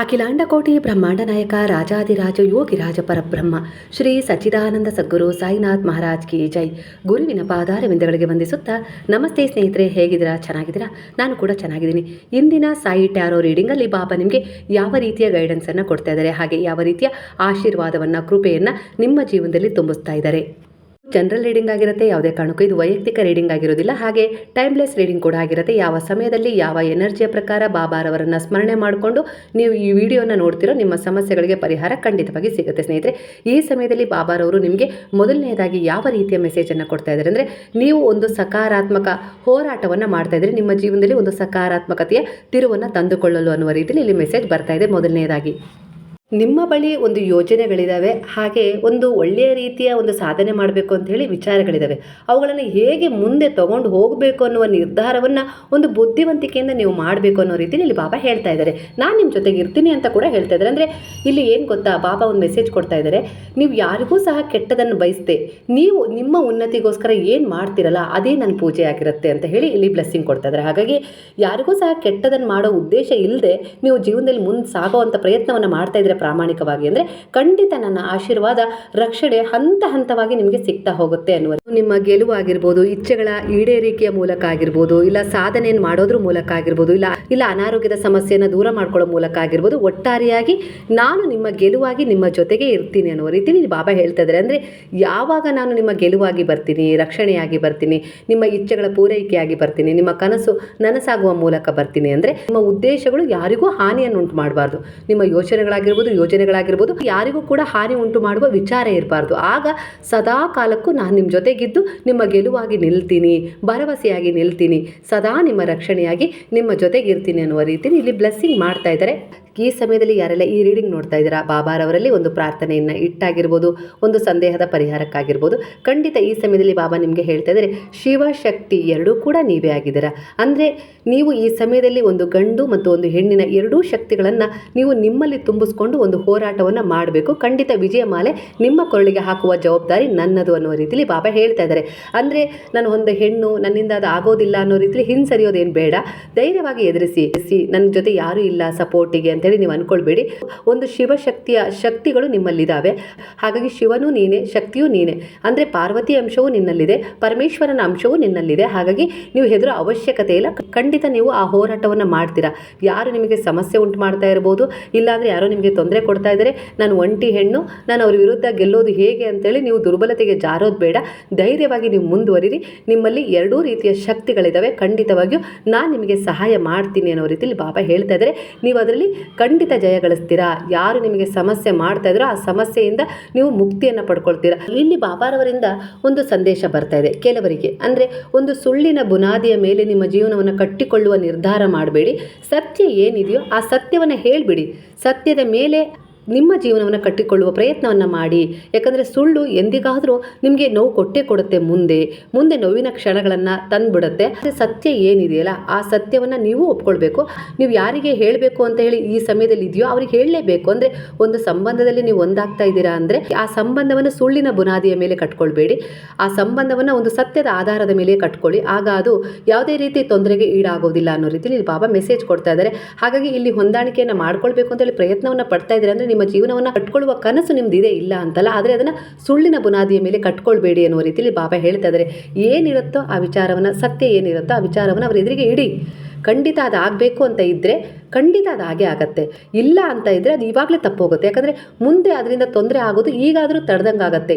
ಅಖಿಲಾಂಡ ಕೋಟಿ ಬ್ರಹ್ಮಾಂಡ ನಾಯಕ ರಾಜಾದಿರಾಜ ಯೋಗಿರಾಜ ಪರಬ್ರಹ್ಮ, ಶ್ರೀ ಸಚ್ಚಿದಾನಂದ ಸದ್ಗುರು ಸಾಯಿನಾಥ್ ಮಹಾರಾಜ್ ಕಿ ಜೈ. ಗುರುವಿನ ಪಾದಾರವಿಂದಗಳಿಗೆ ವಂದಿಸುತ್ತಾ, ನಮಸ್ತೆ ಸ್ನೇಹಿತರೆ, ಹೇಗಿದ್ದೀರಾ? ಚೆನ್ನಾಗಿದ್ದೀರಾ? ನಾನು ಕೂಡ ಚೆನ್ನಾಗಿದ್ದೀನಿ. ಇಂದಿನ ಸಾಯಿ ಟ್ಯಾರೋ ರೀಡಿಂಗಲ್ಲಿ ಬಾಬಾ ನಿಮಗೆ ಯಾವ ರೀತಿಯ ಗೈಡೆನ್ಸನ್ನು ಕೊಡ್ತಾ ಇದ್ದಾರೆ? ಹಾಗೆ ಯಾವ ರೀತಿಯ ಆಶೀರ್ವಾದವನ್ನು, ಕೃಪೆಯನ್ನು ನಿಮ್ಮ ಜೀವನದಲ್ಲಿ ತುಂಬಿಸ್ತಾ ಇದ್ದಾರೆ? ಜನರಲ್ ರೀಡಿಂಗ್ ಆಗಿರುತ್ತೆ, ಯಾವುದೇ ಕಾರಣಕ್ಕೂ ಇದು ವೈಯಕ್ತಿಕ ರೀಡಿಂಗ್ ಆಗಿರೋದಿಲ್ಲ. ಹಾಗೆ ಟೈಮ್ಲೆಸ್ ರೀಡಿಂಗ್ ಕೂಡ ಆಗಿರುತ್ತೆ. ಯಾವ ಸಮಯದಲ್ಲಿ ಯಾವ ಎನರ್ಜಿಯ ಪ್ರಕಾರ ಬಾಬಾರವರನ್ನ ಸ್ಮರಣೆ ಮಾಡಿಕೊಂಡು ನೀವು ಈ ವಿಡಿಯೋನ ನೋಡ್ತಿರೋ ನಿಮ್ಮ ಸಮಸ್ಯೆಗಳಿಗೆ ಪರಿಹಾರ ಖಂಡಿತವಾಗಿ ಸಿಗುತ್ತೆ ಸ್ನೇಹಿತರೆ. ಈ ಸಮಯದಲ್ಲಿ ಬಾಬಾರವರು ನಿಮಗೆ ಮೊದಲನೆಯದಾಗಿ ಯಾವ ರೀತಿಯ ಮೆಸೇಜನ್ನು ಕೊಡ್ತಾ ಇದ್ದಾರೆ ಅಂದರೆ, ನೀವು ಒಂದು ಸಕಾರಾತ್ಮಕ ಹೋರಾಟವನ್ನು ಮಾಡ್ತಾ ಇದ್ರೆ ನಿಮ್ಮ ಜೀವನದಲ್ಲಿ ಒಂದು ಸಕಾರಾತ್ಮಕತೆಯ ತಿರುವನ್ನು ತಂದುಕೊಳ್ಳಲು ಅನ್ನುವ ರೀತಿಯಲ್ಲಿ ಇಲ್ಲಿ ಮೆಸೇಜ್ ಬರ್ತಾ ಇದೆ ಮೊದಲನೇದಾಗಿ. ನಿಮ್ಮ ಬಳಿ ಒಂದು ಯೋಜನೆಗಳಿದ್ದಾವೆ ಹಾಗೆ ಒಂದು ಒಳ್ಳೆಯ ರೀತಿಯ ಒಂದು ಸಾಧನೆ ಮಾಡಬೇಕು ಅಂತ ಹೇಳಿ ವಿಚಾರಗಳಿದ್ದಾವೆ ಅವುಗಳನ್ನು ಹೇಗೆ ಮುಂದೆ ತಗೊಂಡು ಹೋಗಬೇಕು ಅನ್ನುವ ನಿರ್ಧಾರವನ್ನು ಒಂದು ಬುದ್ಧಿವಂತಿಕೆಯಿಂದ ನೀವು ಮಾಡಬೇಕು ಅನ್ನೋ ರೀತಿಯಲ್ಲಿ ಇಲ್ಲಿ ಬಾಬಾ ಹೇಳ್ತಾ ಇದ್ದಾರೆ. ನಾನು ನಿಮ್ಮ ಜೊತೆಗೆ ಇರ್ತೀನಿ ಅಂತ ಕೂಡ ಹೇಳ್ತಾ ಇದ್ದಾರೆ. ಅಂದರೆ ಇಲ್ಲಿ ಏನು ಗೊತ್ತಾ, ಬಾಬಾ ಒಂದು ಮೆಸೇಜ್ ಕೊಡ್ತಾ ಇದ್ದಾರೆ. ನೀವು ಯಾರಿಗೂ ಸಹ ಕೆಟ್ಟದನ್ನು ಬಯಸ್ದೆ, ನೀವು ನಿಮ್ಮ ಉನ್ನತಿಗೋಸ್ಕರ ಏನು ಮಾಡ್ತಿರಲ್ಲ, ಅದೇ ನನ್ನ ಪೂಜೆ ಆಗಿರುತ್ತೆ ಅಂತ ಹೇಳಿ ಇಲ್ಲಿ ಬ್ಲೆಸ್ಸಿಂಗ್ ಕೊಡ್ತಾ ಇದ್ದಾರೆ. ಹಾಗಾಗಿ ಯಾರಿಗೂ ಸಹ ಕೆಟ್ಟದನ್ನು ಮಾಡೋ ಉದ್ದೇಶ ಇಲ್ಲದೆ ನೀವು ಜೀವನದಲ್ಲಿ ಮುಂದೆ ಸಾಗೋ ಅಂತ ಪ್ರಯತ್ನವನ್ನು ಮಾಡ್ತಾ ಇದ್ರೆ ಪ್ರಾಮಾಣಿಕವಾಗಿ ಅಂದರೆ ಖಂಡಿತ ನನ್ನ ಆಶೀರ್ವಾದ ರಕ್ಷಣೆ ಹಂತ ಹಂತವಾಗಿ ನಿಮಗೆ ಸಿಗ್ತಾ ಹೋಗುತ್ತೆ ಅನ್ನುವ ನಿಮ್ಮ ಗೆಲುವು ಆಗಿರ್ಬೋದು, ಇಚ್ಛೆಗಳ ಈಡೇರಿಕೆಯ ಮೂಲಕ ಆಗಿರ್ಬೋದು, ಇಲ್ಲ ಸಾಧನೆಯನ್ನು ಮಾಡೋದ್ರ ಮೂಲಕ ಆಗಿರ್ಬೋದು, ಇಲ್ಲ ಇಲ್ಲ ಅನಾರೋಗ್ಯದ ಸಮಸ್ಯೆಯನ್ನು ದೂರ ಮಾಡ್ಕೊಳ್ಳೋ ಮೂಲಕ ಆಗಿರ್ಬೋದು, ಒಟ್ಟಾರೆಯಾಗಿ ನಾನು ನಿಮ್ಮ ಗೆಲುವಾಗಿ ನಿಮ್ಮ ಜೊತೆಗೆ ಇರ್ತೀನಿ ಅನ್ನುವ ರೀತಿಯಲ್ಲಿ ಬಾಬಾ ಹೇಳ್ತಾ ಇದ್ದಾರೆ. ಅಂದರೆ ಯಾವಾಗ ನಾನು ನಿಮ್ಮ ಗೆಲುವಾಗಿ ಬರ್ತೀನಿ, ರಕ್ಷಣೆಯಾಗಿ ಬರ್ತೀನಿ, ನಿಮ್ಮ ಇಚ್ಛೆಗಳ ಪೂರೈಕೆಯಾಗಿ ಬರ್ತೀನಿ, ನಿಮ್ಮ ಕನಸು ನನಸಾಗುವ ಮೂಲಕ ಬರ್ತೀನಿ ಅಂದರೆ ನಿಮ್ಮ ಉದ್ದೇಶಗಳು ಯಾರಿಗೂ ಹಾನಿಯನ್ನು ಉಂಟು ಮಾಡಬಾರ್ದು. ನಿಮ್ಮ ಯೋಚನೆಗಳಾಗಿರ್ಬೋದು ಯೋಜನೆಗಳಾಗಿರ್ಬೋದು, ಯಾರಿಗೂ ಕೂಡ ಹಾನಿ ಉಂಟು ಮಾಡುವ ವಿಚಾರ ಇರಬಾರ್ದು. ಆಗ ಸದಾ ಕಾಲಕ್ಕೂ ನಾನು ನಿಮ್ಮ ಜೊತೆಗಿದ್ದು, ನಿಮ್ಮ ಗೆಲುವಾಗಿ ನಿಲ್ತೀನಿ, ಭರವಸೆಯಾಗಿ ನಿಲ್ತೀನಿ, ಸದಾ ನಿಮ್ಮ ರಕ್ಷಣೆಯಾಗಿ ನಿಮ್ಮ ಜೊತೆಗಿರ್ತೀನಿ ಅನ್ನುವ ರೀತಿಯಲ್ಲಿ ಇಲ್ಲಿ ಬ್ಲೆಸ್ಸಿಂಗ್ ಮಾಡ್ತಾ ಇದ್ದಾರೆ. ಈ ಸಮಯದಲ್ಲಿ ಯಾರೆಲ್ಲ ಈ ರೀಡಿಂಗ್ ನೋಡ್ತಾ ಇದ್ದೀರಾ ಬಾಬಾರವರಲ್ಲಿ ಒಂದು ಪ್ರಾರ್ಥನೆಯನ್ನು ಇಟ್ಟಾಗಿರ್ಬೋದು, ಒಂದು ಸಂದೇಹದ ಪರಿಹಾರಕ್ಕಾಗಿರ್ಬೋದು. ಖಂಡಿತ ಈ ಸಮಯದಲ್ಲಿ ಬಾಬಾ ನಿಮಗೆ ಹೇಳ್ತಾ ಇದ್ದಾರೆ ಶಿವಶಕ್ತಿ ಎರಡೂ ಕೂಡ ನೀವೇ ಆಗಿದ್ದೀರ. ಅಂದರೆ ನೀವು ಈ ಸಮಯದಲ್ಲಿ ಒಂದು ಗಂಡು ಮತ್ತು ಒಂದು ಹೆಣ್ಣಿನ ಎರಡೂ ಶಕ್ತಿಗಳನ್ನು ನೀವು ನಿಮ್ಮಲ್ಲಿ ತುಂಬಿಸ್ಕೊಂಡು ಒಂದು ಹೋರಾಟವನ್ನು ಮಾಡಬೇಕು. ಖಂಡಿತ ವಿಜಯಮಾಲೆ ನಿಮ್ಮ ಕೊರಳಿಗೆ ಹಾಕುವ ಜವಾಬ್ದಾರಿ ನನ್ನದು ಅನ್ನೋ ರೀತಿಯಲ್ಲಿ ಬಾಬಾ ಹೇಳ್ತಾ ಇದ್ದಾರೆ. ಅಂದರೆ ನಾನು ಒಂದು ಹೆಣ್ಣು, ನನ್ನಿಂದ ಅದು ಆಗೋದಿಲ್ಲ ಅನ್ನೋ ರೀತಿಯಲ್ಲಿ ಹಿಂಸರಿಯೋದೇನು ಬೇಡ. ಧೈರ್ಯವಾಗಿ ಎದುರಿಸಿ, ನನ್ನ ಜೊತೆ ಯಾರೂ ಇಲ್ಲ, ಸಪೋರ್ಟಿಗೆ ಅಂತೇಳಿ ನೀವು ಅಂದ್ಕೊಳ್ಬೇಡಿ ಒಂದು ಶಿವಶಕ್ತಿಯ ಶಕ್ತಿಗಳು ನಿಮ್ಮಲ್ಲಿದ್ದಾವೆ ಹಾಗಾಗಿ ಶಿವನೂ ನೀನೇ, ಶಕ್ತಿಯೂ ನೀನೇ. ಅಂದರೆ ಪಾರ್ವತಿ ಅಂಶವೂ ನಿನ್ನಲ್ಲಿದೆ, ಪರಮೇಶ್ವರನ ಅಂಶವೂ ನಿನ್ನಲ್ಲಿದೆ. ಹಾಗಾಗಿ ನೀವು ಹೆದರೋ ಅವಶ್ಯಕತೆ ಇಲ್ಲ. ಖಂಡಿತ ನೀವು ಆ ಹೋರಾಟವನ್ನು ಮಾಡ್ತೀರಾ. ಯಾರು ನಿಮಗೆ ಸಮಸ್ಯೆ ಉಂಟು ಮಾಡ್ತಾ ಇರ್ಬೋದು, ಇಲ್ಲಾಂದರೆ ಯಾರೋ ನಿಮಗೆ ತೊಂದರೆ ಕೊಡ್ತಾ ಇದ್ದಾರೆ. ನಾನು ಒಂಟಿ ಹೆಣ್ಣು, ನಾನು ಅವ್ರ ವಿರುದ್ಧ ಗೆಲ್ಲೋದು ಹೇಗೆ ಅಂತೇಳಿ ನೀವು ದುರ್ಬಲತೆಗೆ ಜಾರೋದು ಬೇಡ. ಧೈರ್ಯವಾಗಿ ನೀವು ಮುಂದುವರಿರಿ. ನಿಮ್ಮಲ್ಲಿ ಎರಡೂ ರೀತಿಯ ಶಕ್ತಿಗಳಿದ್ದಾವೆ ಖಂಡಿತವಾಗಿಯೂ ನಾನು ನಿಮಗೆ ಸಹಾಯ ಮಾಡ್ತೀನಿ ಅನ್ನೋ ರೀತಿಯಲ್ಲಿ ಬಾಬಾ ಹೇಳ್ತಾ ಇದ್ದಾರೆ. ನೀವು ಅದರಲ್ಲಿ ಖಂಡಿತ ಜಯ ಗಳಿಸ್ತೀರಾ ಯಾರು ನಿಮಗೆ ಸಮಸ್ಯೆ ಮಾಡ್ತಾ ಇದ್ರೋ ಆ ಸಮಸ್ಯೆಯಿಂದ ನೀವು ಮುಕ್ತಿಯನ್ನು ಪಡ್ಕೊಳ್ತೀರಾ. ಇಲ್ಲಿ ಬಾಬಾರವರಿಂದ ಒಂದು ಸಂದೇಶ ಬರ್ತಾ ಇದೆ. ಕೆಲವರಿಗೆ. ಅಂದರೆ ಒಂದು ಸುಳ್ಳಿನ ಬುನಾದಿಯ ಮೇಲೆ ನಿಮ್ಮ ಜೀವನವನ್ನು ಕಟ್ಟಿಕೊಳ್ಳುವ ನಿರ್ಧಾರ ಮಾಡಬೇಡಿ. ಸತ್ಯ ಏನಿದೆಯೋ ಆ ಸತ್ಯವನ್ನು ಹೇಳಿಬಿಡಿ. ಸತ್ಯದ ಮೇಲೆ ನಿಮ್ಮ ಜೀವನವನ್ನು ಕಟ್ಟಿಕೊಳ್ಳುವ ಪ್ರಯತ್ನವನ್ನು ಮಾಡಿ. ಯಾಕಂದರೆ ಸುಳ್ಳು ಎಂದಿಗಾದರೂ ನಿಮಗೆ ನೋವು ಕೊಟ್ಟೇ ಕೊಡುತ್ತೆ ಮುಂದೆ. ಮುಂದೆ ನೋವಿನ ಕ್ಷಣಗಳನ್ನು ತಂದುಬಿಡುತ್ತೆ. ಸತ್ಯ ಏನಿದೆಯಲ್ಲ, ಆ ಸತ್ಯವನ್ನು ನೀವು ಒಪ್ಕೊಳ್ಬೇಕು. ನೀವು ಯಾರಿಗೆ ಹೇಳಬೇಕು ಅಂತ ಹೇಳಿ ಈ ಸಮಯದಲ್ಲಿ ಇದೆಯೋ ಅವ್ರಿಗೆ ಹೇಳಲೇಬೇಕು. ಅಂದರೆ ಒಂದು ಸಂಬಂಧದಲ್ಲಿ ನೀವು ಒಂದಾಗ್ತಾ ಇದ್ದೀರಾ ಅಂದರೆ ಆ ಸಂಬಂಧವನ್ನು ಸುಳ್ಳಿನ ಬುನಾದಿಯ ಮೇಲೆ ಕಟ್ಕೊಳ್ಬೇಡಿ. ಆ ಸಂಬಂಧವನ್ನು ಒಂದು ಸತ್ಯದ ಆಧಾರದ ಮೇಲೆ ಕಟ್ಕೊಳ್ಳಿ. ಆಗ ಅದು ಯಾವುದೇ ರೀತಿ ತೊಂದರೆಗೆ ಈಡಾಗೋದಿಲ್ಲ ಅನ್ನೋ ರೀತಿಯಲ್ಲಿ ಬಾಬಾ ಮೆಸೇಜ್ ಕೊಡ್ತಾ ಇದ್ದಾರೆ. ಹಾಗಾಗಿ ಇಲ್ಲಿ ಹೊಂದಾಣಿಕೆಯನ್ನು ಮಾಡ್ಕೊಳ್ಬೇಕು ಅಂತೇಳಿ ಪ್ರಯತ್ನವನ್ನು ಪಡ್ತಾ ಇದ್ದೀರಾ ಅಂದರೆ ನಿಮ್ಮ ಜೀವನವನ್ನು ಕಟ್ಕೊಳ್ಳುವ ಕನಸು ನಿಮ್ದು ಇದೆ ಇಲ್ಲ ಅಂತಲ್ಲ, ಆದರೆ ಅದನ್ನು ಸುಳ್ಳಿನ ಬುನಾದಿಯ ಮೇಲೆ ಕಟ್ಕೊಳ್ಬೇಡಿ ಅನ್ನುವ ರೀತಿಯಲ್ಲಿ ಬಾಬಾ ಹೇಳ್ತಾ ಇದ್ದಾರೆ ಏನಿರುತ್ತೋ ಆ ವಿಚಾರವನ್ನು, ಸತ್ಯ ಏನಿರುತ್ತೋ ಆ ವಿಚಾರವನ್ನು ಅವರ ಎದುರಿಗೆ ಇಡಿ. ಖಂಡಿತ ಅದು ಆಗಬೇಕು ಅಂತ ಇದ್ದರೆ ಖಂಡಿತ ಅದು ಹಾಗೆ ಆಗತ್ತೆ. ಇಲ್ಲ ಅಂತ ಇದ್ದರೆ ಅದು ಇವಾಗಲೇ ತಪ್ಪೋಗುತ್ತೆ. ಯಾಕಂದರೆ ಮುಂದೆ ಅದರಿಂದ ತೊಂದರೆ ಆಗೋದು ಈಗಾದರೂ ತಡೆದಂಗೆ ಆಗುತ್ತೆ.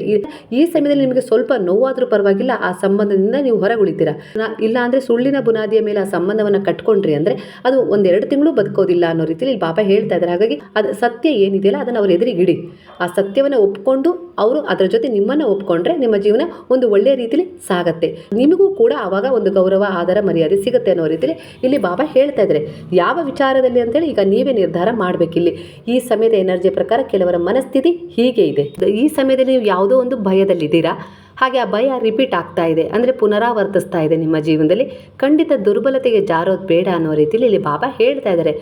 ಈ ಸಮಯದಲ್ಲಿ ನಿಮಗೆ ಸ್ವಲ್ಪ ನೋವಾದರೂ ಪರವಾಗಿಲ್ಲ, ಆ ಸಂಬಂಧದಿಂದ ನೀವು ಹೊರಗುಳಿತೀರಾ. ಇಲ್ಲ ಅಂದರೆ ಸುಳ್ಳಿನ ಬುನಾದಿಯ ಮೇಲೆ ಆ ಸಂಬಂಧವನ್ನು ಕಟ್ಕೊಂಡ್ರಿ ಅಂದರೆ ಅದು ಒಂದೆರಡು ತಿಂಗಳು ಬದುಕೋದಿಲ್ಲ ಅನ್ನೋ ರೀತಿಯಲ್ಲಿ ಇಲ್ಲಿ ಬಾಬಾ ಹೇಳ್ತಾ ಇದ್ದಾರೆ. ಹಾಗಾಗಿ ಅದು ಸತ್ಯ ಏನಿದೆಯಲ್ಲ ಅದನ್ನು ಅವ್ರ ಎದುರಿಗೆ ಇಡಿ ಆ ಸತ್ಯವನ್ನು ಒಪ್ಕೊಂಡು ಅವರು ಅದರ ಜೊತೆ ನಿಮ್ಮನ್ನು ಒಪ್ಕೊಂಡ್ರೆ ನಿಮ್ಮ ಜೀವನ ಒಂದು ಒಳ್ಳೆಯ ರೀತಿಯಲ್ಲಿ ಸಾಗತ್ತೆ. ನಿಮಗೂ ಕೂಡ ಆವಾಗ ಒಂದು ಗೌರವ ಆಧಾರ ಮರ್ಯಾದೆ ಸಿಗುತ್ತೆ ಅನ್ನೋ ರೀತಿಯಲ್ಲಿ ಇಲ್ಲಿ ಬಾಬಾ ಹೇಳ್ತಾ ಇದ್ದಾರೆ. ಯಾವ ವಿಚಾರದಲ್ಲಿ ಅಂತೇಳಿ ಈಗ ನೀವೇ ನಿರ್ಧಾರ ಮಾಡಬೇಕಿಲ್ಲಿ. ಈ ಸಮಯದ ಎನರ್ಜಿ ಪ್ರಕಾರ ಕೆಲವರ ಮನಸ್ಥಿತಿ ಹೀಗೆ ಇದೆ. ಈ ಸಮಯದಲ್ಲಿ ನೀವು ಯಾವುದೋ ಒಂದು ಭಯದಲ್ಲಿದ್ದೀರಾ? ಹಾಗೆ ಆ ಭಯ ರಿಪೀಟ್ ಆಗ್ತಾ ಇದೆ. ಅಂದರೆ ಪುನರಾವರ್ತಿಸ್ತಾ ಇದೆ ನಿಮ್ಮ ಜೀವನದಲ್ಲಿ. ಖಂಡಿತ ದುರ್ಬಲತೆಗೆ ಜಾರೋದು ಬೇಡ ಅನ್ನೋ ರೀತಿಯಲ್ಲಿ ಇಲ್ಲಿ ಬಾಬಾ ಹೇಳ್ತಾ ಇದ್ದಾರೆ.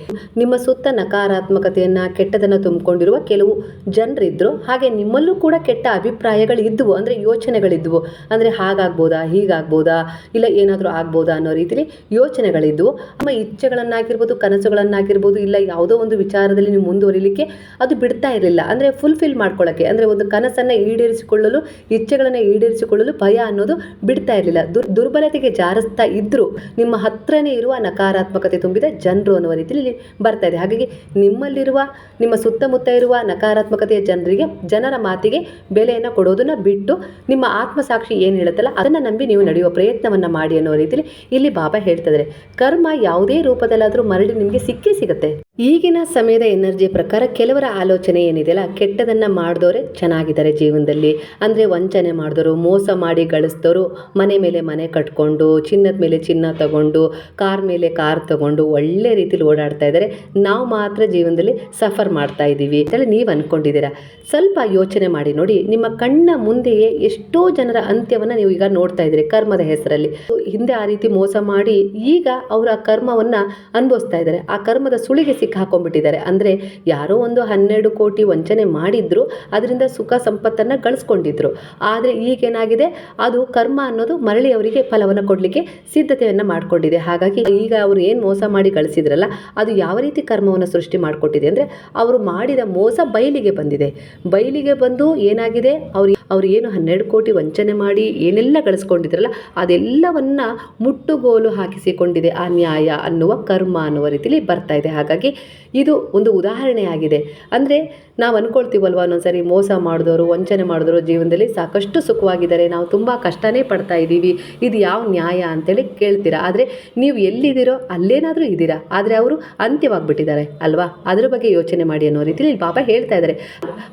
ನಿಮ್ಮ ಸುತ್ತ ನಕಾರಾತ್ಮಕತೆಯನ್ನು, ಕೆಟ್ಟದನ್ನು ತುಂಬಿಕೊಂಡಿರುವ ಕೆಲವು ಜನರಿದ್ದರು ಹಾಗೆ ನಿಮ್ಮಲ್ಲೂ ಕೂಡ ಕೆಟ್ಟ ಅಭಿಪ್ರಾಯಗಳು ಇದ್ದವು ಅಂದರೆ ಯೋಚನೆಗಳಿದ್ದವು ಅಂದರೆ ಹಾಗಾಗ್ಬೋದಾ, ಹೀಗಾಗ್ಬೋದಾ, ಇಲ್ಲ ಏನಾದರೂ ಆಗ್ಬೋದಾ ಅನ್ನೋ ರೀತಿಯಲ್ಲಿ ಯೋಚನೆಗಳಿದ್ದವು ನಮ್ಮ ಇಚ್ಛೆಗಳನ್ನಾಗಿರ್ಬೋದು, ಕನಸುಗಳನ್ನಾಗಿರ್ಬೋದು, ಇಲ್ಲ ಯಾವುದೋ ಒಂದು ವಿಚಾರದಲ್ಲಿ ನೀವು ಮುಂದುವರಿಲಿಕ್ಕೆ ಅದು ಬಿಡ್ತಾ ಇರಲಿಲ್ಲ. ಅಂದರೆ ಫುಲ್ಫಿಲ್ ಮಾಡ್ಕೊಳ್ಳೋಕ್ಕೆ ಅಂದರೆ ಒಂದು ಕನಸನ್ನು ಈಡೇರಿಸಿಕೊಳ್ಳಲು, ಇಚ್ಛೆಗಳನ್ನು ಈಡೇರಿಸಿಕೊಳ್ಳಲು ಭಯ ಅನ್ನೋದು ಬಿಡ್ತಾ ಇರಲಿಲ್ಲ. ದುರ್, ದುರ್ಬಲತೆಗೆ ಜಾರಿಸ್ತಾ ಇದ್ದರೂ ನಿಮ್ಮ ಹತ್ರನೇ ಇರುವ ನಕಾರಾತ್ಮಕತೆ ತುಂಬಿದ ಜನರು ಅನ್ನುವ ರೀತಿಯಲ್ಲಿ ಬರ್ತಾ ಇದೆ. ಹಾಗಾಗಿ ನಿಮ್ಮಲ್ಲಿರುವ, ನಿಮ್ಮ ಸುತ್ತಮುತ್ತ ಇರುವ ನಕಾರಾತ್ಮಕತೆಯ ಜನರಿಗೆ, ಜನರ ಮಾತಿಗೆ ಬೆಲೆಯನ್ನು ಕೊಡೋದನ್ನ ಬಿಟ್ಟು ನಿಮ್ಮ ಆತ್ಮಸಾಕ್ಷಿ ಏನು ಹೇಳುತ್ತಲ್ಲ ಅದನ್ನು ನಂಬಿ ನೀವು ನಡೆಯುವ ಪ್ರಯತ್ನವನ್ನು ಮಾಡಿ ಅನ್ನೋ ರೀತಿಯಲ್ಲಿ ಇಲ್ಲಿ ಬಾಬಾ ಹೇಳ್ತಿದ್ದಾರೆ ಕರ್ಮ ಯಾವುದೇ ರೂಪದಲ್ಲಾದರೂ ಮರಳಿ ನಿಮಗೆ ಸಿಕ್ಕೇ ಸಿಗುತ್ತೆ. ಈಗಿನ ಸಮಯದ ಎನರ್ಜಿ ಪ್ರಕಾರ ಕೆಲವರ ಆಲೋಚನೆ ಏನಿದೆಯಲ್ಲ, ಕೆಟ್ಟದನ್ನು ಮಾಡಿದವರೇ ಚೆನ್ನಾಗಿದ್ದಾರೆ ಜೀವನದಲ್ಲಿ. ಅಂದರೆ ವಂಚನೆ ಮಾಡಿದವರು ಮೋಸ ಮಾಡಿ ಗಳಿಸಿದವರು ಮನೆ ಮೇಲೆ ಮನೆ ಕಟ್ಕೊಂಡು, ಚಿನ್ನದ ಮೇಲೆ ಚಿನ್ನ ತಗೊಂಡು, ಕಾರ್ ಮೇಲೆ ಕಾರ್ ತಗೊಂಡು ಒಳ್ಳೆ ರೀತಿಲಿ ಓಡಾಡ್ತಾ ಇದ್ದಾರೆ. ನಾವು ಮಾತ್ರ ಜೀವನದಲ್ಲಿ ಸಫರ್ ಮಾಡ್ತಾ ಇದ್ದೀವಿ ಅಂತೇಳಿ ನೀವು ಅಂದ್ಕೊಂಡಿದ್ದೀರಾ ಸ್ವಲ್ಪ ಯೋಚನೆ ಮಾಡಿ ನೋಡಿ, ನಿಮ್ಮ ಕಣ್ಣ ಮುಂದೆಯೇ ಎಷ್ಟೋ ಜನರ ಅಂತ್ಯವನ್ನು ನೀವು ಈಗ ನೋಡ್ತಾ ಇದ್ದೀರಿ ಕರ್ಮದ ಹೆಸರಲ್ಲಿ. ಹಿಂದೆ ಆ ರೀತಿ ಮೋಸ ಮಾಡಿ ಈಗ ಅವರ ಆ ಕರ್ಮವನ್ನು ಅನುಭವಿಸ್ತಾ ಇದ್ದಾರೆ. ಆ ಕರ್ಮದ ಸುಳಿಗೆ ಸಿಕ್ಕಾಕೊಂಡ್ಬಿಟ್ಟಿದ್ದಾರೆ ಅಂದರೆ ಯಾರೋ ಒಂದು ಹನ್ನೆರಡು ಕೋಟಿ ವಂಚನೆ ಮಾಡಿದ್ರು, ಅದರಿಂದ ಸುಖ ಸಂಪತ್ತನ್ನು ಗಳಿಸ್ಕೊಂಡಿದ್ರು. ಆದರೆ ಈಗೇನಾಗಿದೆ? ಅದು ಕರ್ಮ ಅನ್ನೋದು ಮರಳಿ ಅವರಿಗೆ ಫಲವನ್ನು ಕೊಡಲಿಕ್ಕೆ ಸಿದ್ಧತೆಯನ್ನು ಮಾಡಿಕೊಂಡಿದೆ. ಹಾಗಾಗಿ ಈಗ ಅವರು ಏನು ಮೋಸ ಮಾಡಿ ಗಳಿಸಿದ್ರಲ್ಲ, ಅದು ಯಾವ ರೀತಿ ಕರ್ಮವನ್ನು ಸೃಷ್ಟಿ ಮಾಡಿಕೊಟ್ಟಿದೆ ಅಂದರೆ ಅವರು ಮಾಡಿದ ಮೋಸ ಬಯಲಿಗೆ ಬಂದಿದೆ. ಬಯಲಿಗೆ ಬಂದು ಏನಾಗಿದೆ? ಅವ್ರು ಅವ್ರು ಏನು ಹನ್ನೆರಡು ಕೋಟಿ ವಂಚನೆ ಮಾಡಿ ಏನೆಲ್ಲ ಗಳಿಸ್ಕೊಂಡಿದ್ರಲ್ಲ, ಅದೆಲ್ಲವನ್ನ ಮುಟ್ಟುಗೋಲು ಹಾಕಿಸಿಕೊಂಡಿದೆ ಆ ನ್ಯಾಯ ಅನ್ನುವ ಕರ್ಮ ಅನ್ನುವ ರೀತಿಲಿ ಬರ್ತಾ ಇದೆ. ಹಾಗಾಗಿ ಇದು ಒಂದು ಉದಾಹರಣೆಯಾಗಿದೆ. ಅಂದರೆ ನಾವು ಅಂದ್ಕೊಳ್ತೀವಲ್ವ ಒಂದೊಂದ್ಸರಿ ಮೋಸ ಮಾಡಿದವರು ವಂಚನೆ ಮಾಡಿದವರು ಜೀವನದಲ್ಲಿ ಸಾಕಷ್ಟು ಸುಖವಾಗಿದ್ದಾರೆ. ನಾವು ತುಂಬ ಕಷ್ಟನೇ ಪಡ್ತಾ ಇದ್ದೀವಿ. ಇದು ಯಾವ ನ್ಯಾಯ ಅಂತೇಳಿ ಕೇಳ್ತೀರಾ? ಆದರೆ ನೀವು ಎಲ್ಲಿದ್ದೀರೋ ಅಲ್ಲೇನಾದರೂ ಇದ್ದೀರಾ? ಆದರೆ ಅವರು ಅಂತ್ಯವಾಗ್ಬಿಟ್ಟಿದ್ದಾರೆ ಅಲ್ವಾ? ಅದ್ರ ಬಗ್ಗೆ ಯೋಚನೆ ಮಾಡಿ ಅನ್ನೋ ರೀತಿಯಲ್ಲಿ ಇಲ್ಲಿ ಬಾಬಾ ಹೇಳ್ತಾ ಇದ್ದಾರೆ.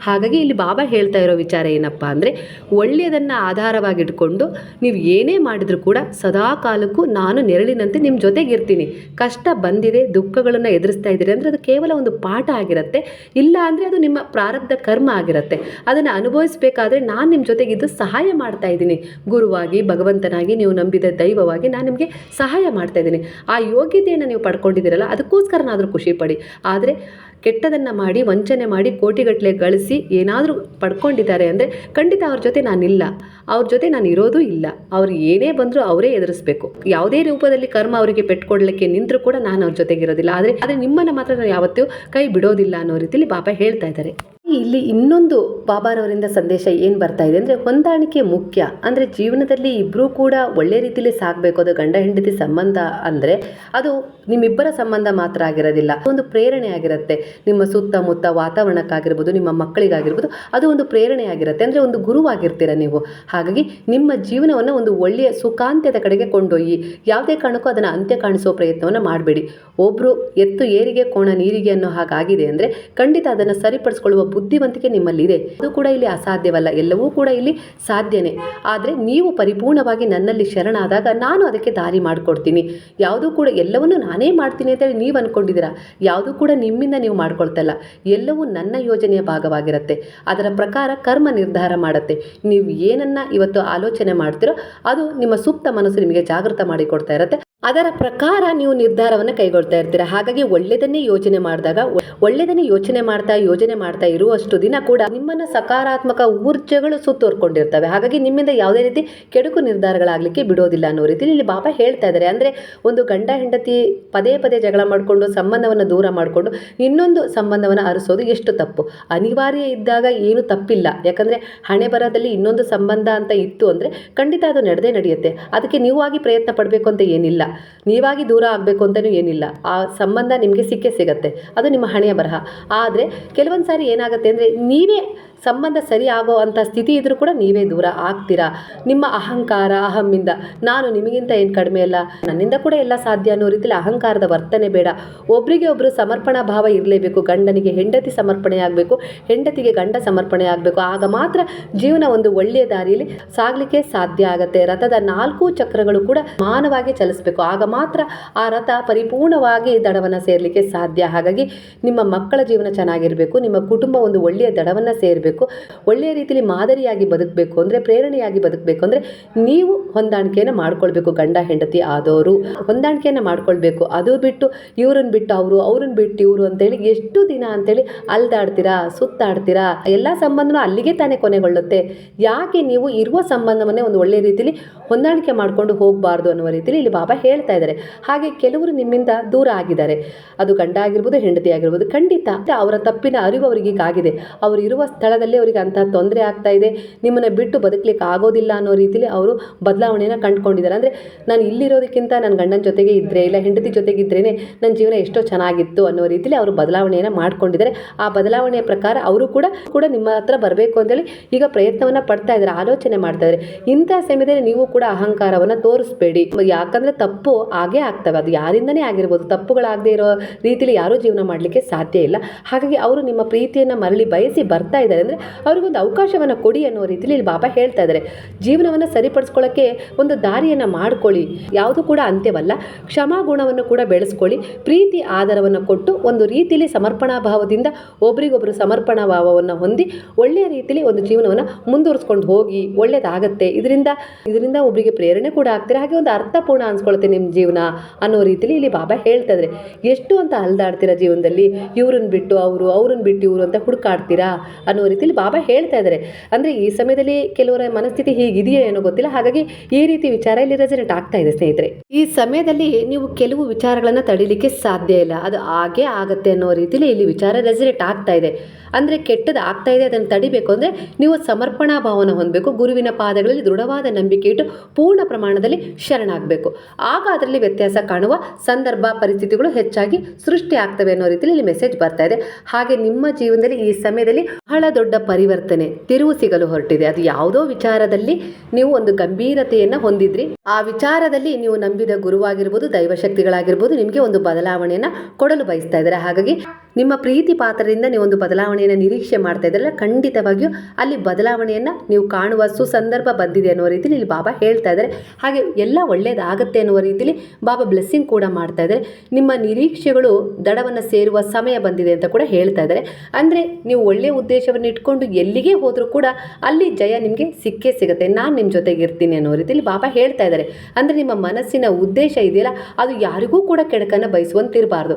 ಹಾಗಾಗಿ ಇಲ್ಲಿ ಬಾಬಾ ಹೇಳ್ತಾ ಇರೋ ವಿಚಾರ ಏನಪ್ಪ ಅಂದರೆ, ಒಳ್ಳೆಯದನ್ನು ಆಧಾರವಾಗಿಟ್ಕೊಂಡು ನೀವು ಏನೇ ಮಾಡಿದರೂ ಕೂಡ ಸದಾ ಕಾಲಕ್ಕೂ ನಾನು ನೆರಳಿನಂತೆ ನಿಮ್ಮ ಜೊತೆಗಿರ್ತೀನಿ. ಕಷ್ಟ ಬಂದಿದೆ, ದುಃಖಗಳನ್ನು ಎದುರಿಸ್ತಾ ಇದ್ದೀರಿ ಅಂದರೆ ಅದು ಕೇವಲ ಒಂದು ಪಾಠ ಆಗಿರುತ್ತೆ. ಇಲ್ಲ ಅಂದರೆ ಅದು ನಿಮ್ಮ ಪ್ರಾರಬ್ಧ ಕರ್ಮ ಆಗಿರುತ್ತೆ. ಅದನ್ನು ಅನುಭವಿಸಬೇಕಾದ್ರೆ ನಾನು ನಿಮ್ಮ ಜೊತೆಗಿದ್ದು ಸಹಾಯ ಮಾಡ್ತಾ ಇದ್ದೀನಿ. ಗುರುವಾಗಿ, ಭಗವಂತನಾಗಿ ನೀವು ನಂಬಿದ ದೈವವಾಗಿ ನಾನು ನಿಮಗೆ ಸಹಾಯ ಮಾಡ್ತಾ ಇದ್ದೀನಿ. ಆ ಯೋಗ್ಯತೆಯನ್ನು ನೀವು ಪಡ್ಕೊಂಡಿದ್ದೀರಲ್ಲ, ಅದಕ್ಕೋಸ್ಕರನಾದರೂ ಖುಷಿ ಪಡಿ. ಆದರೆ ಕೆಟ್ಟದನ್ನು ಮಾಡಿ, ವಂಚನೆ ಮಾಡಿ ಕೋಟಿಗಟ್ಟಲೆ ಗಳಿಸಿ ಏನಾದರೂ ಪಡ್ಕೊಂಡಿದ್ದಾರೆ ಅಂದರೆ ಖಂಡಿತ ಅವ್ರ ಜೊತೆ ನಾನಿಲ್ಲ. ಅವ್ರ ಜೊತೆ ನಾನು ಇರೋದು ಇಲ್ಲ. ಅವ್ರು ಏನೇ ಬಂದರೂ ಅವರೇ ಎದುರಿಸ್ಬೇಕು. ಯಾವುದೇ ರೂಪದಲ್ಲಿ ಕರ್ಮ ಅವರಿಗೆ ಪೆಟ್ಕೊಡ್ಲಿಕ್ಕೆ ನಿಂತರೂ ಕೂಡ ನಾನು ಅವ್ರ ಜೊತೆಗಿರೋದಿಲ್ಲ. ಆದರೆ ಆದರೆ ನಿಮ್ಮನ್ನು ಮಾತ್ರ ನಾನು ಯಾವತ್ತೂ ಕೈ ಬಿಡೋದಿಲ್ಲ ಅನ್ನೋ ರೀತಿಯಲ್ಲಿ ಪಾಪ ಹೇಳ್ತಾ ಇದ್ದಾರೆ. ಇಲ್ಲಿ ಇನ್ನೊಂದು ಬಾಬಾರವರಿಂದ ಸಂದೇಶ ಏನು ಬರ್ತಾ ಇದೆ ಅಂದರೆ ಹೊಂದಾಣಿಕೆ ಮುಖ್ಯ. ಅಂದರೆ ಜೀವನದಲ್ಲಿ ಇಬ್ಬರೂ ಕೂಡ ಒಳ್ಳೆ ರೀತಿಯಲ್ಲಿ ಸಾಗಬೇಕು ಅದು ಗಂಡ ಹೆಂಡತಿ ಸಂಬಂಧ ಅಂದರೆ ಅದು ನಿಮ್ಮಿಬ್ಬರ ಸಂಬಂಧ ಮಾತ್ರ ಆಗಿರೋದಿಲ್ಲ. ಒಂದು ಪ್ರೇರಣೆ ಆಗಿರುತ್ತೆ. ನಿಮ್ಮ ಸುತ್ತಮುತ್ತ ವಾತಾವರಣಕ್ಕಾಗಿರ್ಬೋದು, ನಿಮ್ಮ ಮಕ್ಕಳಿಗಾಗಿರ್ಬೋದು, ಅದು ಒಂದು ಪ್ರೇರಣೆ ಆಗಿರುತ್ತೆ. ಅಂದರೆ ಒಂದು ಗುರುವಾಗಿರ್ತೀರ ನೀವು. ಹಾಗಾಗಿ ನಿಮ್ಮ ಜೀವನವನ್ನು ಒಂದು ಒಳ್ಳೆಯ ಸುಖಾಂತ್ಯದ ಕಡೆಗೆ ಕೊಂಡೊಯ್ಯಿ. ಯಾವುದೇ ಕಾರಣಕ್ಕೂ ಅದನ್ನು ಅಂತ್ಯ ಕಾಣಿಸುವ ಪ್ರಯತ್ನವನ್ನು ಮಾಡಬೇಡಿ. ಒಬ್ಬರು ಎತ್ತು ಏರಿಗೆ, ಕೋಣ ನೀರಿಗೆ ಅನ್ನೋ ಹಾಗಾಗಿದೆ ಅಂದರೆ ಖಂಡಿತ ಅದನ್ನು ಸರಿಪಡಿಸ್ಕೊಳ್ಳುವ ಬುದ್ಧಿವಂತಿಕೆ ನಿಮ್ಮಲ್ಲಿದೆ. ಅದು ಕೂಡ ಇಲ್ಲಿ ಅಸಾಧ್ಯವಲ್ಲ. ಎಲ್ಲವೂ ಕೂಡ ಇಲ್ಲಿ ಸಾಧ್ಯನೇ. ಆದರೆ ನೀವು ಪರಿಪೂರ್ಣವಾಗಿ ನನ್ನಲ್ಲಿ ಶರಣಾದಾಗ ನಾನು ಅದಕ್ಕೆ ದಾರಿ ಮಾಡಿಕೊಡ್ತೀನಿ. ಯಾವುದೂ ಕೂಡ ಎಲ್ಲವನ್ನೂ ನಾನೇ ಮಾಡ್ತೀನಿ ಅಂತೇಳಿ ನೀವು ಅಂದ್ಕೊಂಡಿದ್ದೀರಾ ಯಾವುದೂ ಕೂಡ ನಿಮ್ಮಿಂದ ನೀವು ಮಾಡ್ಕೊಳ್ತಲ್ಲ. ಎಲ್ಲವೂ ನನ್ನ ಯೋಜನೆಯ ಭಾಗವಾಗಿರುತ್ತೆ. ಅದರ ಪ್ರಕಾರ ಕರ್ಮ ನಿರ್ಧಾರ ಮಾಡುತ್ತೆ. ನೀವು ಏನನ್ನ ಇವತ್ತು ಆಲೋಚನೆ ಮಾಡ್ತೀರೋ ಅದು ನಿಮ್ಮ ಸೂಕ್ತ ಮನಸ್ಸು ನಿಮಗೆ ಜಾಗೃತ ಮಾಡಿಕೊಡ್ತಾ ಇರುತ್ತೆ. ಅದರ ಪ್ರಕಾರ ನೀವು ನಿರ್ಧಾರವನ್ನು ಕೈಗೊಳ್ತಾ ಇರ್ತೀರ. ಹಾಗಾಗಿ ಒಳ್ಳೆಯದನ್ನೇ ಯೋಚನೆ ಮಾಡಿದಾಗ ಒಳ್ಳೆಯದನ್ನೇ ಯೋಚನೆ ಮಾಡ್ತಾ, ಯೋಜನೆ ಮಾಡ್ತಾ ಇರುವಷ್ಟು ದಿನ ಕೂಡ ನಿಮ್ಮನ್ನು ಸಕಾರಾತ್ಮಕ ಊರ್ಜೆಗಳು ಸುತ್ತೋರ್ಕೊಂಡಿರ್ತವೆ. ಹಾಗಾಗಿ ನಿಮ್ಮಿಂದ ಯಾವುದೇ ರೀತಿ ಕೆಡುಕು ನಿರ್ಧಾರಗಳಾಗಲಿಕ್ಕೆ ಬಿಡೋದಿಲ್ಲ ಅನ್ನೋ ರೀತಿಯಲ್ಲಿ ಇಲ್ಲಿ ಬಾಬಾ ಹೇಳ್ತಾ ಇದ್ದಾರೆ. ಅಂದರೆ ಒಂದು ಗಂಡ, ಹೆಂಡತಿ ಪದೇ ಪದೇ ಜಗಳ ಮಾಡಿಕೊಂಡು, ಸಂಬಂಧವನ್ನು ದೂರ ಮಾಡಿಕೊಂಡು ಇನ್ನೊಂದು ಸಂಬಂಧವನ್ನು ಅರಸೋದು ಎಷ್ಟು ತಪ್ಪು? ಅನಿವಾರ್ಯ ಇದ್ದಾಗ ಏನು ತಪ್ಪಿಲ್ಲ. ಯಾಕಂದರೆ ಹಣೆ ಬರದಲ್ಲಿ ಇನ್ನೊಂದು ಸಂಬಂಧ ಅಂತ ಇತ್ತು ಅಂದರೆ ಖಂಡಿತ ಅದು ನಡೆದೇ ನಡೆಯುತ್ತೆ. ಅದಕ್ಕೆ ನೀವಾಗಿ ಪ್ರಯತ್ನ ಪಡಬೇಕು ಅಂತ ಏನಿಲ್ಲ. ನೀವಾಗಿ ದೂರ ಆಗಬೇಕು ಅಂತಲೂ ಏನಿಲ್ಲ. ಆ ಸಂಬಂಧ ನಿಮಗೆ ಸಿಕ್ಕೇ ಸಿಗತ್ತೆ. ಅದು ನಿಮ್ಮ ಹಣೆಯ ಬರಹ. ಆದರೆ ಕೆಲವೊಂದು ಸಾರಿ ಏನಾಗುತ್ತೆ ಅಂದರೆ ನೀವೇ ಸಂಬಂಧ ಸರಿ ಆಗೋ ಅಂಥ ಸ್ಥಿತಿ ಇದ್ದರೂ ಕೂಡ ನೀವೇ ದೂರ ಆಗ್ತೀರಾ? ನಿಮ್ಮ ಅಹಂಕಾರ ಅಹಮ್ಮಿಂದ ನಾನು ನಿಮಗಿಂತ ಏನು ಕಡಿಮೆ ಅಲ್ಲ. ನನ್ನಿಂದ ಕೂಡ ಎಲ್ಲ ಸಾಧ್ಯ ಅನ್ನೋ ರೀತಿಯಲ್ಲಿ ಅಹಂಕಾರದ ವರ್ತನೆ ಬೇಡ. ಒಬ್ಬರಿಗೆ ಒಬ್ಬರು ಸಮರ್ಪಣಾ ಭಾವ ಇರಲೇಬೇಕು. ಗಂಡನಿಗೆ ಹೆಂಡತಿ ಸಮರ್ಪಣೆ ಆಗಬೇಕು. ಹೆಂಡತಿಗೆ ಗಂಡ ಸಮರ್ಪಣೆ ಆಗಬೇಕು. ಆಗ ಮಾತ್ರ ಜೀವನ ಒಂದು ಒಳ್ಳೆಯ ದಾರಿಯಲ್ಲಿ ಸಾಗಲಿಕ್ಕೆ ಸಾಧ್ಯ ಆಗುತ್ತೆ. ರಥದ ನಾಲ್ಕು ಚಕ್ರಗಳು ಕೂಡ ಮಾನವಾಗಿ ಚಲಿಸಬೇಕು. ಆಗ ಮಾತ್ರ ಆ ರಥ ಪರಿಪೂರ್ಣವಾಗಿ ದಡವನ್ನು ಸೇರಲಿಕ್ಕೆ ಸಾಧ್ಯ. ಹಾಗಾಗಿ ನಿಮ್ಮ ಮಕ್ಕಳ ಜೀವನ ಚೆನ್ನಾಗಿರಬೇಕು. ನಿಮ್ಮ ಕುಟುಂಬ ಒಂದು ಒಳ್ಳೆಯ ದಡವನ್ನು ಸೇರಬೇಕು. ಕಲಿಬೇಕು ಒಳ್ಳೆಯ ರೀತಿಯಲ್ಲಿ ಮಾದರಿಯಾಗಿ ಬದುಕಬೇಕು ಅಂದರೆ, ಪ್ರೇರಣೆಯಾಗಿ ಬದುಕಬೇಕು ಅಂದರೆ, ನೀವು ಹೊಂದಾಣಿಕೆಯನ್ನು ಮಾಡ್ಕೊಳ್ಬೇಕು, ಗಂಡ, ಹೆಂಡತಿ ಆದವರು ಹೊಂದಾಣಿಕೆಯನ್ನು ಮಾಡ್ಕೊಳ್ಬೇಕು. ಅದು ಬಿಟ್ಟು ಇವ್ರನ್ನ ಬಿಟ್ಟು ಅವರು ಅವ್ರನ್ನ ಬಿಟ್ಟು ಇವರು ಅಂತೇಳಿ ಎಷ್ಟು ದಿನ ಅಂತೇಳಿ ಅಲ್ದಾಡ್ತೀರಾ, ಸುತ್ತಾಡ್ತೀರಾ, ಎಲ್ಲ ಸಂಬಂಧನೂ ಅಲ್ಲಿಗೆ ತಾನೇ ಕೊನೆಗೊಳ್ಳುತ್ತೆ. ಯಾಕೆ ನೀವು ಇರುವ ಸಂಬಂಧವನ್ನೇ ಒಂದು ಒಳ್ಳೆಯ ರೀತಿಯಲ್ಲಿ ಹೊಂದಾಣಿಕೆ ಮಾಡಿಕೊಂಡು ಹೋಗಬಾರ್ದು ಅನ್ನುವ ರೀತಿಯಲ್ಲಿ ಇಲ್ಲಿ ಬಾಬಾ ಹೇಳ್ತಾ ಇದ್ದಾರೆ. ಹಾಗೆ ಕೆಲವರು ನಿಮ್ಮಿಂದ ದೂರ ಆಗಿದ್ದಾರೆ. ಅದು ಗಂಡ ಆಗಿರ್ಬೋದು, ಹೆಂಡತಿ ಆಗಿರ್ಬೋದು, ಖಂಡಿತ ಅವರ ತಪ್ಪಿನ ಅರಿವು ಅವರಿಗೆ ಆಗಿದೆ ಅವರು ಇರುವ ಸ್ಥಳದಲ್ಲಿ ಅವರಿಗೆ ಅಂತಹ ತೊಂದರೆ ಆಗ್ತಾ ಇದೆ. ನಿಮ್ಮನ್ನು ಬಿಟ್ಟು ಬದುಕಲಿಕ್ಕೆ ಆಗೋದಿಲ್ಲ ಅನ್ನೋ ರೀತಿಯಲ್ಲಿ ಅವರು ಬದಲಾವಣೆಯನ್ನು ಕಂಡುಕೊಂಡಿದ್ದಾರೆ. ಅಂದರೆ ನಾನು ಇಲ್ಲಿರೋದಕ್ಕಿಂತ ನನ್ನ ಗಂಡನ ಜೊತೆಗೆ ಇದ್ದರೆ ಇಲ್ಲ ಹೆಂಡತಿ ಜೊತೆಗೆ ಇದ್ರೇ ನನ್ನ ಜೀವನ ಎಷ್ಟೋ ಚೆನ್ನಾಗಿತ್ತು ಅನ್ನೋ ರೀತಿಯಲ್ಲಿ ಅವರು ಬದಲಾವಣೆಯನ್ನು ಮಾಡ್ಕೊಂಡಿದ್ದಾರೆ. ಆ ಬದಲಾವಣೆಯ ಪ್ರಕಾರ ಅವರು ಕೂಡ ಕೂಡ ನಿಮ್ಮ ಹತ್ರ ಬರಬೇಕು ಅಂತೇಳಿ ಈಗ ಪ್ರಯತ್ನವನ್ನು ಪಡ್ತಾ ಇದ್ದಾರೆ, ಆಲೋಚನೆ ಮಾಡ್ತಾ ಇದ್ದಾರೆ. ಇಂಥ ಸಮಯದಲ್ಲಿ ನೀವು ಕೂಡ ಅಹಂಕಾರವನ್ನು ತೋರಿಸ್ಬೇಡಿ. ಯಾಕಂದರೆ ತಪ್ಪು ಆಗೇ ಆಗ್ತವೆ. ಅದು ಯಾರಿಂದನೇ ಆಗಿರ್ಬೋದು. ತಪ್ಪುಗಳಾಗದೇ ಇರೋ ರೀತಿಯಲ್ಲಿ ಯಾರೂ ಜೀವನ ಮಾಡಲಿಕ್ಕೆ ಸಾಧ್ಯ ಇಲ್ಲ. ಹಾಗಾಗಿ ಅವರು ನಿಮ್ಮ ಪ್ರೀತಿಯನ್ನು ಮರಳಿ ಬಯಸಿ ಬರ್ತಾ ಇದ್ದಾರೆ. ಅಂದರೆ ಅವ್ರಿಗೊಂದು ಅವಕಾಶವನ್ನು ಕೊಡಿ ಅನ್ನೋ ರೀತಿಯಲ್ಲಿ ಇಲ್ಲಿ ಬಾಬಾ ಹೇಳ್ತಾ ಇದ್ದಾರೆ ಜೀವನವನ್ನು ಸರಿಪಡಿಸ್ಕೊಳ್ಳೋಕ್ಕೆ ಒಂದು ದಾರಿಯನ್ನು ಮಾಡ್ಕೊಳ್ಳಿ. ಯಾವುದು ಕೂಡ ಅಂತ್ಯವಲ್ಲ. ಕ್ಷಮಾ ಗುಣವನ್ನು ಕೂಡ ಬೆಳೆಸ್ಕೊಳ್ಳಿ. ಪ್ರೀತಿ ಆಧಾರವನ್ನು ಕೊಟ್ಟು ಒಂದು ರೀತಿಯಲ್ಲಿ ಸಮರ್ಪಣಾ ಭಾವದಿಂದ ಒಬ್ರಿಗೊಬ್ಬರು ಸಮರ್ಪಣಾ ಭಾವವನ್ನು ಹೊಂದಿ ಒಳ್ಳೆಯ ರೀತಿಯಲ್ಲಿ ಒಂದು ಜೀವನವನ್ನು ಮುಂದುವರಿಸ್ಕೊಂಡು ಹೋಗಿ ಒಳ್ಳೇದಾಗತ್ತೆ. ಇದರಿಂದ ಇದರಿಂದ ಒಬ್ಬರಿಗೆ ಪ್ರೇರಣೆ ಕೂಡ ಆಗ್ತಾರೆ? ಹಾಗೆ ಒಂದು ಅರ್ಥಪೂರ್ಣ ಅನ್ಸ್ಕೊಳುತ್ತೆ ನಿಮ್ಮ ಜೀವನ ಅನ್ನೋ ರೀತಿಯಲ್ಲಿ ಇಲ್ಲಿ ಬಾಬಾ ಹೇಳ್ತಾ ಇದ್ದಾರೆ ಎಷ್ಟು ಅಂತ ಅಲ್ದಾಡ್ತೀರಾ ಜೀವನದಲ್ಲಿ? ಇವ್ರನ್ನ ಬಿಟ್ಟು ಅವರು, ಅವ್ರನ್ನ ಬಿಟ್ಟು ಇವರು ಅಂತ ಹುಡುಕಾಡ್ತೀರಾ ಅನ್ನೋ ರೀತಿಯಲ್ಲಿ ಬಾಬಾ ಹೇಳ್ತಾ ಇದ್ದಾರೆ ಅಂದರೆ ಈ ಸಮಯದಲ್ಲಿ ಕೆಲವರ ಮನಸ್ಥಿತಿ ಹೀಗಿದೆಯೋ ಏನೋ ಗೊತ್ತಿಲ್ಲ. ಹಾಗಾಗಿ ಈ ರೀತಿ ವಿಚಾರ ಇಲ್ಲಿ ರೆಸನೆಟ್ ಆಗ್ತಾ ಇದೆ ಸ್ನೇಹಿತರೆ. ಈ ಸಮಯದಲ್ಲಿ ನೀವು ಕೆಲವು ವಿಚಾರಗಳನ್ನು ತಡಿಲಿಕ್ಕೆ ಸಾಧ್ಯ ಇಲ್ಲ. ಅದು ಹಾಗೆ ಆಗತ್ತೆ ಅನ್ನೋ ರೀತಿಯಲ್ಲಿ ಇಲ್ಲಿ ವಿಚಾರ ರೆಸನೆಟ್ ಆಗ್ತಾ ಇದೆ. ಅಂದರೆ ಕೆಟ್ಟದ್ದು ಆಗ್ತಾ ಇದೆ, ಅದನ್ನು ತಡಿಬೇಕು. ಅಂದರೆ ನೀವು ಸಮರ್ಪಣಾ ಭಾವನೆ ಹೊಂದಬೇಕು. ಗುರುವಿನ ಪಾದಗಳಲ್ಲಿ ದೃಢವಾದ ನಂಬಿಕೆ ಇಟ್ಟು ಪೂರ್ಣ ಪ್ರಮಾಣದಲ್ಲಿ ಶರಣಾಗಬೇಕು. ಆಗ ಅದರಲ್ಲಿ ವ್ಯತ್ಯಾಸ ಕಾಣುವ ಸಂದರ್ಭ, ಪರಿಸ್ಥಿತಿಗಳು ಹೆಚ್ಚಾಗಿ ಸೃಷ್ಟಿ ಆಗ್ತವೆ ಅನ್ನೋ ರೀತಿಯಲ್ಲಿ ಇಲ್ಲಿ ಮೆಸೇಜ್ ಬರ್ತಾ ಇದೆ. ಹಾಗೆ ನಿಮ್ಮ ಜೀವನದಲ್ಲಿ ಈ ಸಮಯದಲ್ಲಿ ಬಹಳ ದೊಡ್ಡ ಪರಿವರ್ತನೆ ತಿರುವು ಸಿಗಲು ಹೊರಟಿದೆ. ಅದು ಯಾವುದೋ ವಿಚಾರದಲ್ಲಿ ನೀವು ಒಂದು ಗಂಭೀರತೆಯನ್ನು ಹೊಂದಿದ್ರಿ. ಆ ವಿಚಾರದಲ್ಲಿ ನೀವು ನಂಬಿದ ಗುರುವಾಗಿರ್ಬೋದು, ದೈವಶಕ್ತಿಗಳಾಗಿರ್ಬೋದು, ನಿಮಗೆ ಒಂದು ಬದಲಾವಣೆಯನ್ನು ಕೊಡಲು ಬಯಸ್ತಾ ಇದ್ದಾರೆ. ಹಾಗಾಗಿ ನಿಮ್ಮ ಪ್ರೀತಿ ಪಾತ್ರದಿಂದ ನೀವು ಒಂದು ಬದಲಾವಣೆಯನ್ನು ನಿರೀಕ್ಷೆ ಮಾಡ್ತಾ ಇದ್ರಲ್ಲ ಖಂಡಿತವಾಗಿಯೂ ಅಲ್ಲಿ ಬದಲಾವಣೆಯನ್ನು ನೀವು ಕಾಣುವ ಸುಸಂದರ್ಭ ಬಂದಿದೆ ಅನ್ನೋ ರೀತಿಯಲ್ಲಿ ಇಲ್ಲಿ ಬಾಬಾ ಹೇಳ್ತಾ ಇದ್ದಾರೆ. ಹಾಗೆ ಎಲ್ಲ ಒಳ್ಳೆಯದಾಗತ್ತೆ ಅನ್ನುವ ರೀತಿಯಲ್ಲಿ ಬಾಬಾ ಬ್ಲೆಸ್ಸಿಂಗ್ ಕೂಡ ಮಾಡ್ತಾ ಇದ್ದಾರೆ. ನಿಮ್ಮ ನಿರೀಕ್ಷೆಗಳು ದಡವನ್ನು ಸೇರುವ ಸಮಯ ಬಂದಿದೆ ಅಂತ ಕೂಡ ಹೇಳ್ತಾ ಇದ್ದಾರೆ. ಅಂದರೆ ನೀವು ಒಳ್ಳೆಯ ಉದ್ದೇಶವನ್ನು ಇಟ್ಕೊಂಡು ಎಲ್ಲಿಗೆ ಹೋದರೂ ಕೂಡ ಅಲ್ಲಿ ಜಯ ನಿಮಗೆ ಸಿಕ್ಕೇ ಸಿಗುತ್ತೆ. ನಾನು ನಿಮ್ಮ ಜೊತೆಗೆ ಇರ್ತೀನಿ ಅನ್ನೋ ರೀತಿಯಲ್ಲಿ ಬಾಬಾ ಹೇಳ್ತಾ ಇದ್ದಾರೆ. ಅಂದರೆ ನಿಮ್ಮ ಮನಸ್ಸಿನ ಉದ್ದೇಶ ಇದೆಯಲ್ಲ, ಅದು ಯಾರಿಗೂ ಕೂಡ ಕೆಡಕನ್ನು ಬಯಸುವಂತಿರಬಾರ್ದು.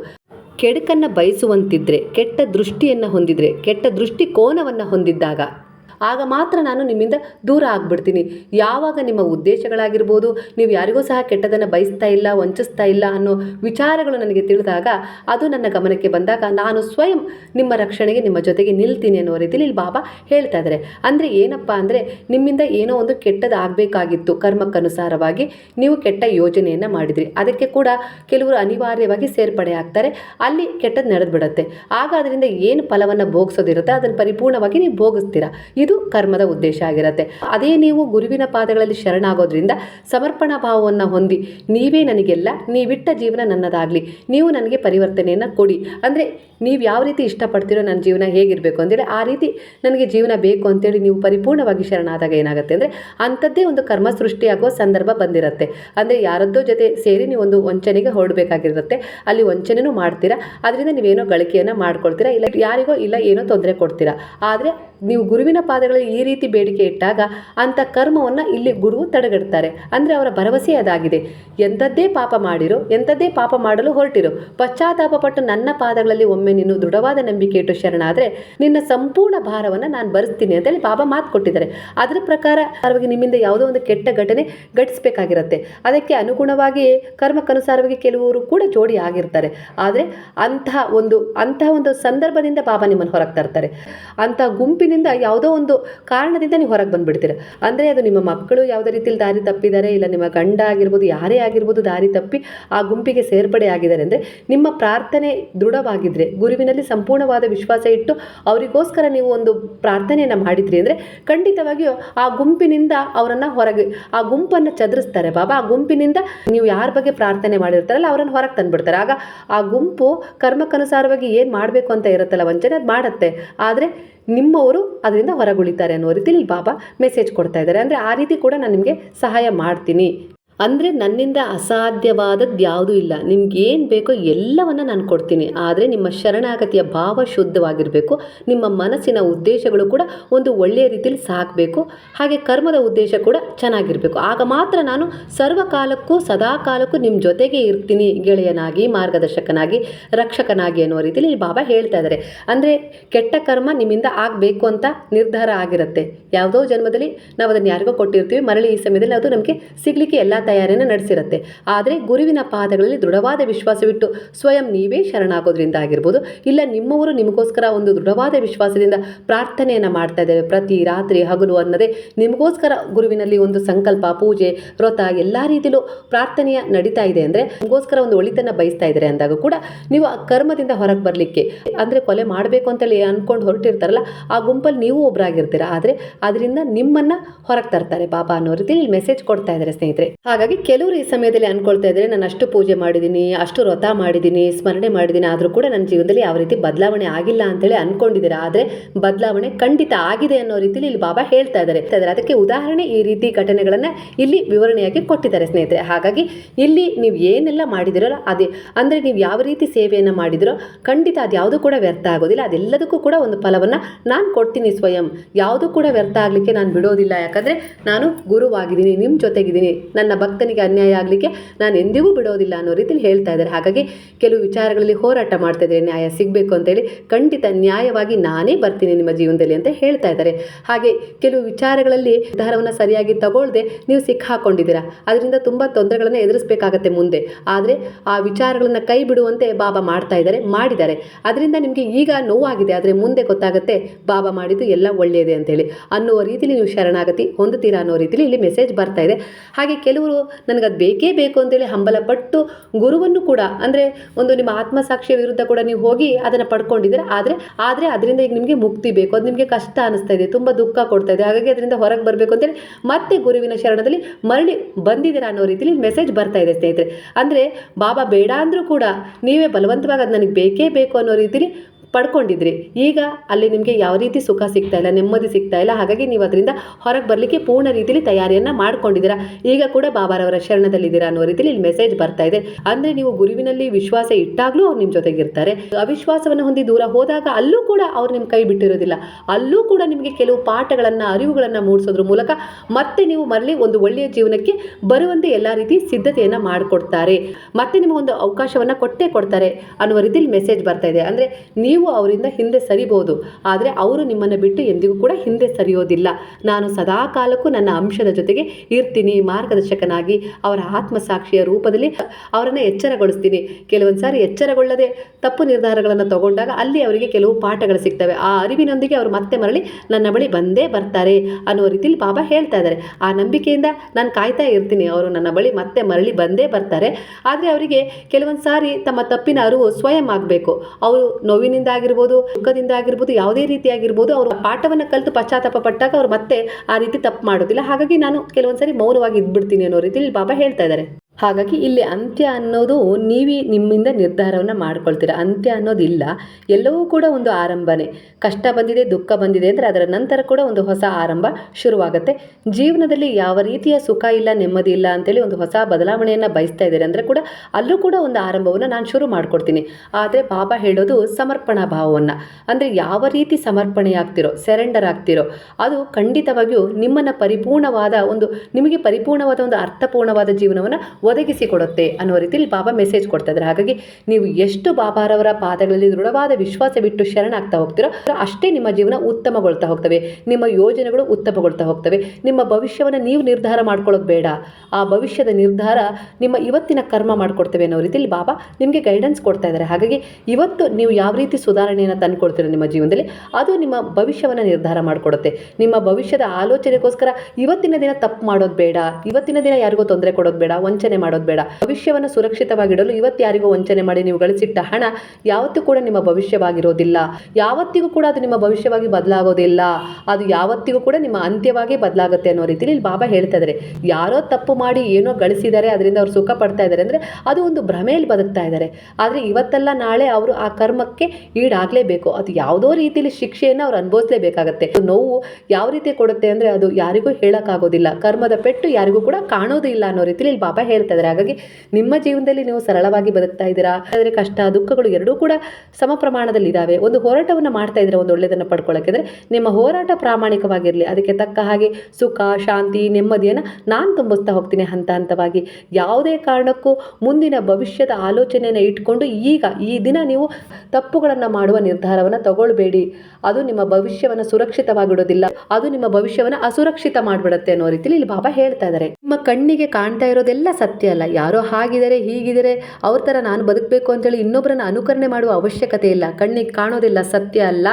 ಕೆಡುಕನ್ನು ಬಯಸುವಂತಿದ್ರೆ, ಕೆಟ್ಟ ದೃಷ್ಟಿಯನ್ನು ಹೊಂದಿದ್ರೆ, ಕೆಟ್ಟ ದೃಷ್ಟಿಕೋನವನ್ನು ಹೊಂದಿದ್ದಾಗ ಆಗ ಮಾತ್ರ ನಾನು ನಿಮ್ಮಿಂದ ದೂರ ಆಗ್ಬಿಡ್ತೀನಿ. ಯಾವಾಗ ನಿಮ್ಮ ಉದ್ದೇಶಗಳಾಗಿರ್ಬೋದು, ನೀವು ಯಾರಿಗೂ ಸಹ ಕೆಟ್ಟದನ್ನು ಬಯಸ್ತಾ ಇಲ್ಲ, ವಂಚಿಸ್ತಾ ಇಲ್ಲ ಅನ್ನೋ ವಿಚಾರಗಳು ನನಗೆ ತಿಳಿದಾಗ ಅದು ನನ್ನ ಗಮನಕ್ಕೆ ಬಂದಾಗ ನಾನು ಸ್ವಯಂ ನಿಮ್ಮ ರಕ್ಷಣೆಗೆ, ನಿಮ್ಮ ಜೊತೆಗೆ ನಿಲ್ತೀನಿ ಅನ್ನೋ ರೀತಿಯಲ್ಲಿ ಇಲ್ಲಿ ಬಾಬಾ ಹೇಳ್ತಾ ಇದ್ದಾರೆ. ಅಂದರೆ ಏನಪ್ಪಾ ಅಂದರೆ ನಿಮ್ಮಿಂದ ಏನೋ ಒಂದು ಕೆಟ್ಟದಾಗಬೇಕಾಗಿತ್ತು. ಕರ್ಮಕ್ಕನುಸಾರವಾಗಿ ನೀವು ಕೆಟ್ಟ ಯೋಜನೆಯನ್ನು ಮಾಡಿದ್ರಿ. ಅದಕ್ಕೆ ಕೂಡ ಕೆಲವರು ಅನಿವಾರ್ಯವಾಗಿ ಸೇರ್ಪಡೆ ಆಗ್ತಾರೆ. ಅಲ್ಲಿ ಕೆಟ್ಟದ್ದು ನಡೆದ್ಬಿಡುತ್ತೆ. ಆಗ ಅದರಿಂದ ಏನು ಫಲವನ್ನು ಭೋಗಿಸೋದಿರುತ್ತೆ, ಅದನ್ನು ಪರಿಪೂರ್ಣವಾಗಿ ನೀವು ಭೋಗಿಸ್ತೀರಾ. ಇದು ಕರ್ಮದ ಉದ್ದೇಶ ಆಗಿರುತ್ತೆ. ಅದೇ ನೀವು ಗುರುವಿನ ಪಾದಗಳಲ್ಲಿ ಶರಣಾಗೋದ್ರಿಂದ ಸಮರ್ಪಣಾ ಭಾವವನ್ನು ಹೊಂದಿ, ನೀವೇ ನನಗೆಲ್ಲ, ನೀವಿಟ್ಟ ಜೀವನ ನನ್ನದಾಗಲಿ, ನೀವು ನನಗೆ ಪರಿವರ್ತನೆಯನ್ನು ಕೊಡಿ. ಅಂದರೆ ನೀವು ಯಾವ ರೀತಿ ಇಷ್ಟಪಡ್ತೀರೋ ನನ್ನ ಜೀವನ ಹೇಗಿರಬೇಕು ಅಂತೇಳಿ ಆ ರೀತಿ ನನಗೆ ಜೀವನ ಬೇಕು ಅಂತೇಳಿ ನೀವು ಪರಿಪೂರ್ಣವಾಗಿ ಶರಣಾದಾಗ ಏನಾಗುತ್ತೆ ಅಂದರೆ ಅಂಥದ್ದೇ ಒಂದು ಕರ್ಮ ಸೃಷ್ಟಿಯಾಗುವ ಸಂದರ್ಭ ಬಂದಿರುತ್ತೆ. ಅಂದರೆ ಯಾರದ್ದೋ ಜೊತೆ ಸೇರಿ ನೀವು ಒಂದು ವಂಚನೆಗೆ ಹೊರಡಬೇಕಾಗಿರುತ್ತೆ. ಅಲ್ಲಿ ವಂಚನೆನೂ ಮಾಡ್ತೀರಾ ಅದರಿಂದ ನೀವೇನೋ ಗಳಿಕೆಯನ್ನು ಮಾಡ್ಕೊಳ್ತೀರಾ, ಇಲ್ಲ ಯಾರಿಗೋ ಇಲ್ಲ ಏನೋ ತೊಂದರೆ ಕೊಡ್ತೀರಾ. ಆದರೆ ನೀವು ಗುರುವಿನ ಪಾದಗಳಲ್ಲಿ ಈ ರೀತಿ ಬೇಡಿಕೆ ಇಟ್ಟಾಗ ಅಂಥ ಕರ್ಮವನ್ನು ಇಲ್ಲಿ ಗುರುವು ತಡೆಗಟ್ತಾರೆ. ಅಂದರೆ ಅವರ ಭರವಸೆ ಅದಾಗಿದೆ. ಎಂಥದ್ದೇ ಪಾಪ ಮಾಡಿರೋ, ಎಂಥದ್ದೇ ಪಾಪ ಮಾಡಲು ಹೊರಟಿರೋ, ಪಶ್ಚಾತ್ತಾಪ ಪಟ್ಟು ನನ್ನ ಪಾದಗಳಲ್ಲಿ ಒಮ್ಮೆ ನೀನು ದೃಢವಾದ ನಂಬಿಕೆ ಇಟ್ಟು ಶರಣಾದರೆ ನಿನ್ನ ಸಂಪೂರ್ಣ ಭಾರವನ್ನು ನಾನು ಭರಿಸ್ತೀನಿ ಅಂತೇಳಿ ಬಾಬಾ ಮಾತು ಕೊಟ್ಟಿದ್ದಾರೆ. ಅದರ ಪ್ರಕಾರ ಅವರಿಗೆ ನಿಮ್ಮಿಂದ ಯಾವುದೋ ಒಂದು ಕೆಟ್ಟ ಘಟನೆ ಘಟಿಸಬೇಕಾಗಿರುತ್ತೆ. ಅದಕ್ಕೆ ಅನುಗುಣವಾಗಿ ಕರ್ಮಕ್ಕನುಸಾರವಾಗಿ ಕೆಲವರು ಕೂಡ ಜೋಡಿ ಆಗಿರ್ತಾರೆ. ಆದರೆ ಅಂತಹ ಒಂದು ಅಂತಹ ಒಂದು ಸಂದರ್ಭದಿಂದ ಬಾಬಾ ನಿಮ್ಮನ್ನು ಹೊರಗೆ ತರ್ತಾರೆ. ಅಂತಹ ಗುಂಪಿನಿಂದ ಯಾವುದೋ ಒಂದು ಕಾರಣದಿಂದ ನೀವು ಹೊರಗೆ ಬಂದುಬಿಡ್ತೀರ. ಅಂದರೆ ಅದು ನಿಮ್ಮ ಮಕ್ಕಳು ಯಾವುದೇ ರೀತಿಯಲ್ಲಿ ದಾರಿ ತಪ್ಪಿದ್ದಾರೆ ಇಲ್ಲ ನಿಮ್ಮ ಗಂಡ ಆಗಿರ್ಬೋದು, ಯಾರೇ ಆಗಿರ್ಬೋದು ದಾರಿ ತಪ್ಪಿ ಆ ಗುಂಪಿಗೆ ಸೇರ್ಪಡೆ ಆಗಿದ್ದಾರೆ ಅಂದರೆ ನಿಮ್ಮ ಪ್ರಾರ್ಥನೆ ದೃಢವಾಗಿದ್ದರೆ ಗುರುವಿನಲ್ಲಿ ಸಂಪೂರ್ಣವಾದ ವಿಶ್ವಾಸ ಇಟ್ಟು ಅವರಿಗೋಸ್ಕರ ನೀವು ಒಂದು ಪ್ರಾರ್ಥನೆಯನ್ನು ಮಾಡಿದ್ರಿ ಅಂದರೆ ಖಂಡಿತವಾಗಿಯೂ ಆ ಗುಂಪಿನಿಂದ ಅವರನ್ನು ಹೊರಗೆ, ಆ ಗುಂಪನ್ನು ಚದುರಿಸ್ತಾರೆ. ಬಾಬಾ ಆ ಗುಂಪಿನಿಂದ ನೀವು ಯಾರ ಬಗ್ಗೆ ಪ್ರಾರ್ಥನೆ ಮಾಡಿರ್ತಾರಲ್ಲ, ಅವರನ್ನು ಹೊರಗೆ ತಂದುಬಿಡ್ತಾರೆ. ಆಗ ಆ ಗುಂಪು ಕರ್ಮಕ್ಕನುಸಾರವಾಗಿ ಏನು ಮಾಡಬೇಕು ಅಂತ ಇರುತ್ತಲ್ಲ, ವಂಚನೆ ಅದು ಮಾಡುತ್ತೆ. ಆದರೆ ನಿಮ್ಮವರು ಅದರಿಂದ ಹೊರಗುಳಿತಾರೆ ಅನ್ನೋ ರೀತಿಲಿ ಬಾಬಾ ಮೆಸೇಜ್ ಕೊಡ್ತಾ ಇದ್ದಾರೆ. ಅಂದರೆ ಆ ರೀತಿ ಕೂಡ ನಾನು ನಿಮಗೆ ಸಹಾಯ ಮಾಡ್ತೀನಿ. ಅಂದರೆ ನನ್ನಿಂದ ಅಸಾಧ್ಯವಾದದ್ದು ಯಾವುದೂ ಇಲ್ಲ. ನಿಮ್ಗೆ ಏನು ಬೇಕೋ ಎಲ್ಲವನ್ನು ನಾನು ಕೊಡ್ತೀನಿ. ಆದರೆ ನಿಮ್ಮ ಶರಣಾಗತಿಯ ಭಾವ ಶುದ್ಧವಾಗಿರಬೇಕು. ನಿಮ್ಮ ಮನಸ್ಸಿನ ಉದ್ದೇಶಗಳು ಕೂಡ ಒಂದು ಒಳ್ಳೆಯ ರೀತಿಯಲ್ಲಿ ಸಾಕಬೇಕು. ಹಾಗೆ ಕರ್ಮದ ಉದ್ದೇಶ ಕೂಡ ಚೆನ್ನಾಗಿರಬೇಕು. ಆಗ ಮಾತ್ರ ನಾನು ಸರ್ವಕಾಲಕ್ಕೂ, ಸದಾಕಾಲಕ್ಕೂ ನಿಮ್ಮ ಜೊತೆಗೆ ಇರ್ತೀನಿ ಗೆಳೆಯನಾಗಿ, ಮಾರ್ಗದರ್ಶಕನಾಗಿ, ರಕ್ಷಕನಾಗಿ ಅನ್ನುವ ರೀತಿಯಲ್ಲಿ ಬಾಬಾ ಹೇಳ್ತಾ ಇದ್ದಾರೆ ಅಂದರೆ ಕೆಟ್ಟ ಕರ್ಮ ನಿಮ್ಮಿಂದ ಆಗಬೇಕು ಅಂತ ನಿರ್ಧಾರ ಆಗಿರುತ್ತೆ. ಯಾವುದೋ ಜನ್ಮದಲ್ಲಿ ನಾವು ಅದನ್ನು ಯಾರಿಗೋ ಕೊಟ್ಟಿರ್ತೀವಿ. ಮರಳಿ ಈ ಸಮಯದಲ್ಲಿ ಅದು ನಮಗೆ ಸಿಗಲಿಕ್ಕೆ ಎಲ್ಲ ತಯಾರಿಯನ್ನು ನಡೆಸಿರುತ್ತೆ. ಆದರೆ ಗುರುವಿನ ಪಾದಗಳಲ್ಲಿ ದೃಢವಾದ ವಿಶ್ವಾಸವಿಟ್ಟು ಸ್ವಯಂ ನೀವೇ ಶರಣಾಗೋದ್ರಿಂದ ಆಗಿರ್ಬೋದು ಇಲ್ಲ ನಿಮ್ಮವರು ನಿಮಗೋಸ್ಕರ ಒಂದು ದೃಢವಾದ ವಿಶ್ವಾಸದಿಂದ ಪ್ರಾರ್ಥನೆಯನ್ನು ಮಾಡ್ತಾ ಇದ್ದಾರೆ ಪ್ರತಿ ರಾತ್ರಿ ಹಗಲು ಅನ್ನದೇ ನಿಮಗೋಸ್ಕರ ಗುರುವಿನಲ್ಲಿ ಒಂದು ಸಂಕಲ್ಪ, ಪೂಜೆ, ವ್ರತ ಎಲ್ಲ ರೀತಿಯಲ್ಲೂ ಪ್ರಾರ್ಥನೆಯ ನಡೀತಾ ಇದೆ ಅಂದರೆ ನಿಮಗೋಸ್ಕರ ಒಂದು ಒಳಿತನ್ನು ಬಯಸ್ತಾ ಇದ್ದಾರೆ ಅಂದಾಗ ಕೂಡ ನೀವು ಆ ಕರ್ಮದಿಂದ ಹೊರಗೆ ಬರಲಿಕ್ಕೆ ಅಂದರೆ ಕೊಲೆ ಮಾಡಬೇಕು ಅಂತೇಳಿ ಅಂದ್ಕೊಂಡು ಹೊರಟಿರ್ತಾರಲ್ಲ, ಆ ಗುಂಪಲ್ಲಿ ನೀವು ಒಬ್ಬರಾಗಿರ್ತೀರ ಆದರೆ ಅದರಿಂದ ನಿಮ್ಮನ್ನು ಹೊರಗೆ ತರ್ತಾರೆ ಬಾಬಾ ಅನ್ನೋ ರೀತಿ ಮೆಸೇಜ್ ಕೊಡ್ತಾ ಇದ್ದಾರೆ ಸ್ನೇಹಿತರೆ. ಹಾಗಾಗಿ ಕೆಲವರು ಈ ಸಮಯದಲ್ಲಿ ಅನ್ಕೊಳ್ತಾ ಇದ್ದಾರೆ, ನಾನು ಅಷ್ಟು ಪೂಜೆ ಮಾಡಿದ್ದೀನಿ, ಅಷ್ಟು ವ್ರತ ಮಾಡಿದ್ದೀನಿ, ಸ್ಮರಣೆ ಮಾಡಿದ್ದೀನಿ, ಆದರೂ ಕೂಡ ನನ್ನ ಜೀವನದಲ್ಲಿ ಯಾವ ರೀತಿ ಬದಲಾವಣೆ ಆಗಿಲ್ಲ ಅಂತೇಳಿ ಅನ್ಕೊಂಡಿದ್ದೀರ? ಆದರೆ ಬದಲಾವಣೆ ಖಂಡಿತ ಆಗಿದೆ ಅನ್ನೋ ರೀತಿಯಲ್ಲಿ ಇಲ್ಲಿ ಬಾಬಾ ಹೇಳ್ತಾ ಇದ್ದಾರೆ. ಅದಕ್ಕೆ ಉದಾಹರಣೆ ಈ ರೀತಿ ಘಟನೆಗಳನ್ನು ಇಲ್ಲಿ ವಿವರಣೆಯಾಗಿ ಕೊಟ್ಟಿದ್ದಾರೆ ಸ್ನೇಹಿತರೆ. ಹಾಗಾಗಿ ಇಲ್ಲಿ ನೀವು ಏನೆಲ್ಲ ಮಾಡಿದಿರೋ ಅದೇ ಅಂದರೆ ನೀವು ಯಾವ ರೀತಿ ಸೇವೆಯನ್ನು ಮಾಡಿದಿರೋ ಖಂಡಿತ ಅದು ಯಾವುದೂ ಕೂಡ ವ್ಯರ್ಥ ಆಗೋದಿಲ್ಲ. ಅದೆಲ್ಲದಕ್ಕೂ ಕೂಡ ಒಂದು ಫಲವನ್ನು ನಾನು ಕೊಡ್ತೀನಿ ಸ್ವಯಂ. ಯಾವುದೂ ಕೂಡ ವ್ಯರ್ಥ ಆಗಲಿಕ್ಕೆ ನಾನು ಬಿಡೋದಿಲ್ಲ. ಯಾಕಂದರೆ ನಾನು ಗುರುವಾಗಿದ್ದೀನಿ ನಿಮ್ಮ ಜೊತೆಗಿದ್ದೀನಿ. ನನ್ನ ಭಕ್ತನಿಗೆ ಅನ್ಯಾಯ ಆಗಲಿಕ್ಕೆ ನಾನು ಎಂದಿಗೂ ಬಿಡೋದಿಲ್ಲ ಅನ್ನೋ ರೀತಿಯಲ್ಲಿ ಹೇಳ್ತಾ ಇದ್ದಾರೆ. ಹಾಗಾಗಿ ಕೆಲವು ವಿಚಾರಗಳಲ್ಲಿ ಹೋರಾಟ ಮಾಡ್ತಾ ಇದ್ದಾರೆ. ನ್ಯಾಯ ಸಿಗಬೇಕು ಅಂತೇಳಿ ಖಂಡಿತ ನ್ಯಾಯವಾಗಿ ನಾನೇ ಬರ್ತೀನಿ ನಿಮ್ಮ ಜೀವನದಲ್ಲಿ ಅಂತ ಹೇಳ್ತಾ ಇದ್ದಾರೆ. ಹಾಗೆ ಕೆಲವು ವಿಚಾರಗಳಲ್ಲಿ ನಿರ್ಧಾರವನ್ನು ಸರಿಯಾಗಿ ತಗೊಳ್ಳದೆ ನೀವು ಸಿಕ್ಕಾಕೊಂಡಿದ್ದೀರಾ? ಅದರಿಂದ ತುಂಬ ತೊಂದರೆಗಳನ್ನು ಎದುರಿಸಬೇಕಾಗತ್ತೆ ಮುಂದೆ. ಆದರೆ ಆ ವಿಚಾರಗಳನ್ನು ಕೈ ಬಿಡುವಂತೆ ಬಾಬಾ ಮಾಡ್ತಾ ಇದ್ದಾರೆ, ಮಾಡಿದ್ದಾರೆ. ಅದರಿಂದ ನಿಮಗೆ ಈಗ ನೋವಾಗಿದೆ. ಆದರೆ ಮುಂದೆ ಗೊತ್ತಾಗುತ್ತೆ ಬಾಬಾ ಮಾಡಿದ್ದು ಎಲ್ಲ ಒಳ್ಳೆಯದೇ ಅಂತೇಳಿ ಅನ್ನುವ ರೀತಿಯಲ್ಲಿ ನೀವು ಶರಣಾಗತಿ ಹೊಂದುತ್ತೀರಾ ಅನ್ನೋ ರೀತಿಯಲ್ಲಿ ಇಲ್ಲಿ ಮೆಸೇಜ್ ಬರ್ತಾ ಇದೆ. ಹಾಗೆ ಕೆಲವರು ನನಗದು ಬೇಕೇ ಬೇಕು ಅಂತೇಳಿ ಹಂಬಲಪಟ್ಟು ಗುರುವನ್ನು ಕೂಡ, ಅಂದರೆ ಒಂದು ನಿಮ್ಮ ಆತ್ಮಸಾಕ್ಷಿಯ ವಿರುದ್ಧ ಕೂಡ ನೀವು ಹೋಗಿ ಅದನ್ನು ಪಡ್ಕೊಂಡಿದ್ದೀರ. ಆದರೆ ಆದರೆ ಅದರಿಂದ ಈಗ ನಿಮಗೆ ಮುಕ್ತಿ ಬೇಕು. ಅದು ನಿಮಗೆ ಕಷ್ಟ ಅನಿಸ್ತಾ ಇದೆ. ತುಂಬ ದುಃಖ ಕೊಡ್ತಾ ಇದೆ. ಹಾಗಾಗಿ ಅದರಿಂದ ಹೊರಗೆ ಬರಬೇಕು ಅಂತೇಳಿ ಮತ್ತೆ ಗುರುವಿನ ಶರಣದಲ್ಲಿ ಮರಳಿ ಬಂದಿದ್ದೀರಾ ಅನ್ನೋ ರೀತಿಯಲ್ಲಿ ಮೆಸೇಜ್ ಬರ್ತಾ ಇದೆ ಸ್ನೇಹಿತರೆ. ಅಂದರೆ, ಬಾಬಾ, ಬೇಡ ಅಂದರೂ ಕೂಡ ನೀವೇ ಬಲವಂತವಾಗಿ ಅದು ನನಗೆ ಬೇಕೇ ಬೇಕು ಅನ್ನೋ ರೀತಿಲಿ ಪಡ್ಕೊಂಡಿದ್ರಿ. ಈಗ ಅಲ್ಲಿ ನಿಮಗೆ ಯಾವ ರೀತಿ ಸುಖ ಸಿಗ್ತಾ ಇಲ್ಲ, ನೆಮ್ಮದಿ ಸಿಗ್ತಾ ಇಲ್ಲ, ಹಾಗಾಗಿ ನೀವು ಅದರಿಂದ ಹೊರಗೆ ಬರಲಿಕ್ಕೆ ಪೂರ್ಣ ರೀತಿಯಲ್ಲಿ ತಯಾರಿಯನ್ನು ಮಾಡ್ಕೊಂಡಿದ್ದೀರಾ. ಈಗ ಕೂಡ ಬಾಬಾರವರ ಶರಣದಲ್ಲಿದ್ದೀರಾ ಅನ್ನೋ ರೀತಿಯಲ್ಲಿ ಇಲ್ಲಿ ಮೆಸೇಜ್ ಬರ್ತಾ ಇದೆ. ಅಂದರೆ ನೀವು ಗುರುವಿನಲ್ಲಿ ವಿಶ್ವಾಸ ಇಟ್ಟಾಗಲೂ ಅವ್ರು ನಿಮ್ಮ ಜೊತೆಗಿರ್ತಾರೆ. ಅವಿಶ್ವಾಸವನ್ನು ಹೊಂದಿ ದೂರ ಹೋದಾಗ ಅಲ್ಲೂ ಕೂಡ ಅವ್ರು ನಿಮ್ಮ ಕೈ ಬಿಟ್ಟಿರೋದಿಲ್ಲ. ಅಲ್ಲೂ ಕೂಡ ನಿಮಗೆ ಕೆಲವು ಪಾಠಗಳನ್ನು, ಅರಿವುಗಳನ್ನು ಮೂಡಿಸೋದ್ರ ಮೂಲಕ ಮತ್ತೆ ನೀವು ಮರಳಿ ಒಂದು ಒಳ್ಳೆಯ ಜೀವನಕ್ಕೆ ಬರುವಂತೆ ಎಲ್ಲ ರೀತಿ ಸಿದ್ಧತೆಯನ್ನು ಮಾಡಿಕೊಡ್ತಾರೆ. ಮತ್ತೆ ನಿಮಗೊಂದು ಅವಕಾಶವನ್ನು ಕೊಟ್ಟೇ ಕೊಡ್ತಾರೆ ಅನ್ನುವ ರೀತಿಯಲ್ಲಿ ಮೆಸೇಜ್ ಬರ್ತಾ ಇದೆ. ಅಂದರೆ ನೀವು ಅವರಿಂದ ಹಿಂದೆ ಸರಿಬೋದು. ಆದರೆ ಅವರು ನಿಮ್ಮನ್ನು ಬಿಟ್ಟು ಎಂದಿಗೂ ಕೂಡ ಹಿಂದೆ ಸರಿಯೋದಿಲ್ಲ. ನಾನು ಸದಾ ಕಾಲಕ್ಕೂ ನನ್ನ ಅಂಶದ ಜೊತೆಗೆ ಇರ್ತೀನಿ, ಮಾರ್ಗದರ್ಶಕನಾಗಿ, ಅವರ ಆತ್ಮಸಾಕ್ಷಿಯ ರೂಪದಲ್ಲಿ ಅವರನ್ನು ಎಚ್ಚರಗೊಳಿಸ್ತೀನಿ. ಕೆಲವೊಂದು ಸಾರಿ ಎಚ್ಚರಗೊಳ್ಳದೆ ತಪ್ಪು ನಿರ್ಧಾರಗಳನ್ನು ತಗೊಂಡಾಗ ಅಲ್ಲಿ ಅವರಿಗೆ ಕೆಲವು ಪಾಠಗಳು ಸಿಗ್ತವೆ. ಆ ಅರಿವಿನೊಂದಿಗೆ ಅವರು ಮತ್ತೆ ಮರಳಿ ನನ್ನ ಬಳಿ ಬಂದೇ ಬರ್ತಾರೆ ಅನ್ನುವ ರೀತಿಯಲ್ಲಿ ಪಾಪ ಹೇಳ್ತಾ ಇದ್ದಾರೆ. ಆ ನಂಬಿಕೆಯಿಂದ ನಾನು ಕಾಯ್ತಾ ಇರ್ತೀನಿ. ಅವರು ನನ್ನ ಬಳಿ ಮತ್ತೆ ಮರಳಿ ಬಂದೇ ಬರ್ತಾರೆ. ಆದರೆ ಅವರಿಗೆ ಕೆಲವೊಂದು ಸಾರಿ ತಮ್ಮ ತಪ್ಪಿನ ಅರಿವು ಸ್ವಯಂ ಆಗಬೇಕು. ಅವರು ನೋವಿನಿಂದ ಆಗಿರ್ಬೋದು ದುಃಖದಿಂದ ಆಗಿರ್ಬೋದು ಯಾವುದೇ ರೀತಿಯಾಗಿರ್ಬೋದು, ಅವರು ಪಾಠವನ್ನು ಕಲಿತು ಪಶ್ಚಾತ್ತಾಪ ಪಟ್ಟಾಗ ಅವ್ರು ಮತ್ತೆ ಆ ರೀತಿ ತಪ್ಪು ಮಾಡೋದಿಲ್ಲ. ಹಾಗಾಗಿ ನಾನು ಕೆಲವೊಂದ್ಸರಿ ಮೌನವಾಗಿ ಇದ್ಬಿಡ್ತೀನಿ ಅನ್ನೋ ರೀತಿಯಲ್ಲಿ ಬಾಬಾ ಹೇಳ್ತಾ ಇದ್ದಾರೆ. ಹಾಗಾಗಿ ಇಲ್ಲಿ ಅಂತ್ಯ ಅನ್ನೋದು ನೀವೇ ನಿಮ್ಮಿಂದ ನಿರ್ಧಾರವನ್ನು ಮಾಡ್ಕೊಳ್ತೀರ. ಅಂತ್ಯ ಅನ್ನೋದಿಲ್ಲ. ಎಲ್ಲವೂ ಕೂಡ ಒಂದು ಆರಂಭನೇ. ಕಷ್ಟ ಬಂದಿದೆ ದುಃಖ ಬಂದಿದೆ ಅಂದರೆ ಅದರ ನಂತರ ಕೂಡ ಒಂದು ಹೊಸ ಆರಂಭ ಶುರುವಾಗುತ್ತೆ. ಜೀವನದಲ್ಲಿ ಯಾವ ರೀತಿಯ ಸುಖ ಇಲ್ಲ ನೆಮ್ಮದಿ ಇಲ್ಲ ಅಂತೇಳಿ ಒಂದು ಹೊಸ ಬದಲಾವಣೆಯನ್ನು ಬಯಸ್ತಾ ಇದ್ದಾರೆ ಅಂದರೆ ಕೂಡ ಅಲ್ಲೂ ಕೂಡ ಒಂದು ಆರಂಭವನ್ನು ನಾನು ಶುರು ಮಾಡ್ಕೊಡ್ತೀನಿ. ಆದರೆ ಬಾಬಾ ಹೇಳೋದು ಸಮರ್ಪಣಾ ಭಾವವನ್ನು. ಅಂದರೆ ಯಾವ ರೀತಿ ಸಮರ್ಪಣೆ ಆಗ್ತಿರೋ ಸೆರೆಂಡರ್ ಆಗ್ತಿರೋ ಅದು ಖಂಡಿತವಾಗಿಯೂ ನಿಮ್ಮನ್ನು ಪರಿಪೂರ್ಣವಾದ ಒಂದು ನಿಮಗೆ ಪರಿಪೂರ್ಣವಾದ ಒಂದು ಅರ್ಥಪೂರ್ಣವಾದ ಜೀವನವನ್ನು ಒದಗಿಸಿಕೊಡುತ್ತೆ ಅನ್ನೋ ರೀತಿಯಲ್ಲಿ ಬಾಬಾ ಮೆಸೇಜ್ ಕೊಡ್ತಾ ಇದ್ದಾರೆ. ಹಾಗಾಗಿ ನೀವು ಎಷ್ಟು ಬಾಬಾರವರ ಪಾದಗಳಲ್ಲಿ ದೃಢವಾದ ವಿಶ್ವಾಸವಿಟ್ಟು ಶರಣಾಗ್ತಾ ಹೋಗ್ತೀರೋ ಅಷ್ಟೇ ನಿಮ್ಮ ಜೀವನ ಉತ್ತಮಗೊಳ್ತಾ ಹೋಗ್ತವೆ. ನಿಮ್ಮ ಯೋಜನೆಗಳು ಉತ್ತಮಗೊಳ್ತಾ ಹೋಗ್ತವೆ. ನಿಮ್ಮ ಭವಿಷ್ಯವನ್ನು ನೀವು ನಿರ್ಧಾರ ಮಾಡ್ಕೊಳ್ಳೋದು ಬೇಡ. ಆ ಭವಿಷ್ಯದ ನಿರ್ಧಾರ ನಿಮ್ಮ ಇವತ್ತಿನ ಕರ್ಮ ಮಾಡ್ಕೊಡ್ತೇವೆ ಅನ್ನೋ ರೀತಿಯಲ್ಲಿ ಬಾಬಾ ನಿಮಗೆ ಗೈಡೆನ್ಸ್ ಕೊಡ್ತಾ ಇದ್ದಾರೆ. ಹಾಗಾಗಿ ಇವತ್ತು ನೀವು ಯಾವ ರೀತಿ ಸುಧಾರಣೆಯನ್ನು ತಂದುಕೊಳ್ತೀರೋ ನಿಮ್ಮ ಜೀವನದಲ್ಲಿ ಅದು ನಿಮ್ಮ ಭವಿಷ್ಯವನ್ನು ನಿರ್ಧಾರ ಮಾಡಿಕೊಡುತ್ತೆ. ನಿಮ್ಮ ಭವಿಷ್ಯದ ಆಲೋಚನೆಗೋಸ್ಕರ ಇವತ್ತಿನ ದಿನ ತಪ್ಪು ಮಾಡೋದು ಬೇಡ. ಇವತ್ತಿನ ದಿನ ಯಾರಿಗೂ ತೊಂದರೆ ಕೊಡೋದು ಬೇಡ. ವಂಚನೆ ಮಾಡೋದು ಬೇಡ. ಭವಿಷ್ಯವನ್ನು ಸುರಕ್ಷಿತವಾಗಿಡಲು ಇವತ್ತು ಯಾರಿಗೂ ವಂಚನೆ ಮಾಡಿ ನೀವು ಗಳಿಸಿಟ್ಟ ಹಣ ಯಾವತ್ತೂ ಕೂಡ ನಿಮ್ಮ ಭವಿಷ್ಯವಾಗಿರೋದಿಲ್ಲ. ಯಾವತ್ತಿಗೂ ಕೂಡ ಅದು ನಿಮ್ಮ ಭವಿಷ್ಯವಾಗಿ ಬದಲಾಗೋದಿಲ್ಲ. ಅದು ಯಾವತ್ತಿಗೂ ಕೂಡ ನಿಮ್ಮ ಅಂತ್ಯವಾಗಿ ಬದಲಾಗುತ್ತೆ ಅನ್ನೋ ರೀತಿಯಲ್ಲಿ ಇಲ್ಲಿ ಬಾಬಾ ಹೇಳ್ತಾ ಇದ್ದಾರೆ ಯಾರೋ ತಪ್ಪು ಮಾಡಿ ಏನೋ ಗಳಿಸಿದ್ದಾರೆ, ಅದರಿಂದ ಅವ್ರು ಸುಖ ಪಡ್ತಾ ಇದ್ದಾರೆ ಅಂದರೆ ಅದು ಒಂದು ಭ್ರಮೆಯಲ್ಲಿ ಬದುಕ್ತಾ ಇದ್ದಾರೆ ಆದರೆ ಇವತ್ತಲ್ಲ ನಾಳೆ ಅವರು ಆ ಕರ್ಮಕ್ಕೆ ಈಡಾಗಲೇಬೇಕು. ಅದು ಯಾವುದೋ ರೀತಿಯಲ್ಲಿ ಶಿಕ್ಷೆಯನ್ನು ಅವ್ರು ಅನುಭವಿಸಲೇಬೇಕಾಗತ್ತೆ. ನೋವು ಯಾವ ರೀತಿ ಕೊಡುತ್ತೆ ಅಂದರೆ ಅದು ಯಾರಿಗೂ ಹೇಳೋಕ್ಕಾಗೋದಿಲ್ಲ. ಕರ್ಮದ ಪೆಟ್ಟು ಯಾರಿಗೂ ಕೂಡ ಕಾಣೋದಿಲ್ಲ ಅನ್ನೋ ರೀತಿಯಲ್ಲಿ ಇಲ್ಲಿ ಬಾಬಾ ಹೇಳ್ತಾ ಇದ್ದಾರೆ ಹಾಗಾಗಿ ನಿಮ್ಮ ಜೀವನದಲ್ಲಿ ನೀವು ಸರಳವಾಗಿ ಬದುಕ್ತಾ ಇದ್ದೀರಾ? ಆದರೆ ಕಷ್ಟ, ದುಃಖಗಳು ಎರಡೂ ಕೂಡ ಸಮ ಪ್ರಮಾಣದಲ್ಲಿ ಇದ್ದಾವೆ ಒಂದು ಹೋರಾಟವನ್ನು ಮಾಡ್ತಾ ಇದ್ದೀರಾ ಒಂದು ಒಳ್ಳೆಯದನ್ನು ಪಡ್ಕೊಳ್ಳೋಕೆ ಅಂದರೆ ನಿಮ್ಮ ಹೋರಾಟ ಪ್ರಾಮಾಣಿಕವಾಗಿರಲಿ. ಅದಕ್ಕೆ ತಕ್ಕ ಹಾಗೆ ಸುಖ, ಶಾಂತಿ, ನೆಮ್ಮದಿಯನ್ನು ನಾನು ತುಂಬಿಸ್ತಾ ಹೋಗ್ತೀನಿ ಹಂತ ಹಂತವಾಗಿ. ಯಾವುದೇ ಕಾರಣಕ್ಕೂ ಮುಂದಿನ ಭವಿಷ್ಯದ ಆಲೋಚನೆಯನ್ನು ಇಟ್ಕೊಂಡು ಈಗ ಈ ದಿನ ನೀವು ತಪ್ಪುಗಳನ್ನು ಮಾಡುವ ನಿರ್ಧಾರವನ್ನು ತಗೊಳ್ಬೇಡಿ. ಅದು ನಿಮ್ಮ ಭವಿಷ್ಯವನ್ನು ಸುರಕ್ಷಿತವಾಗಿಡೋದಿಲ್ಲ. ಅದು ನಿಮ್ಮ ಭವಿಷ್ಯವನ್ನು ಅಸುರಕ್ಷಿತ ಮಾಡಿಬಿಡುತ್ತೆ ಅನ್ನೋ ರೀತಿಯಲ್ಲಿ ಇಲ್ಲಿ ಬಾಬಾ ಹೇಳ್ತಾ ಇದ್ದಾರೆ ನಿಮ್ಮ ಕಣ್ಣಿಗೆ ಕಾಣ್ತಾ ಇರೋದೆಲ್ಲ ಅಲ್ಲ. ಯಾರೋ ಹಾಗಿದ್ದಾರೆ ಹೀಗಿದ್ದಾರೆ ಅವ್ರ ಥರ ನಾನು ಬದುಕಬೇಕು ಅಂತೇಳಿ ಇನ್ನೊಬ್ಬರನ್ನ ಅನುಕರಣೆ ಮಾಡುವ ಅವಶ್ಯಕತೆ ಇಲ್ಲ. ಕಣ್ಣಿಗೆ ಕಾಣೋದಿಲ್ಲ, ಸತ್ಯ ಅಲ್ಲ.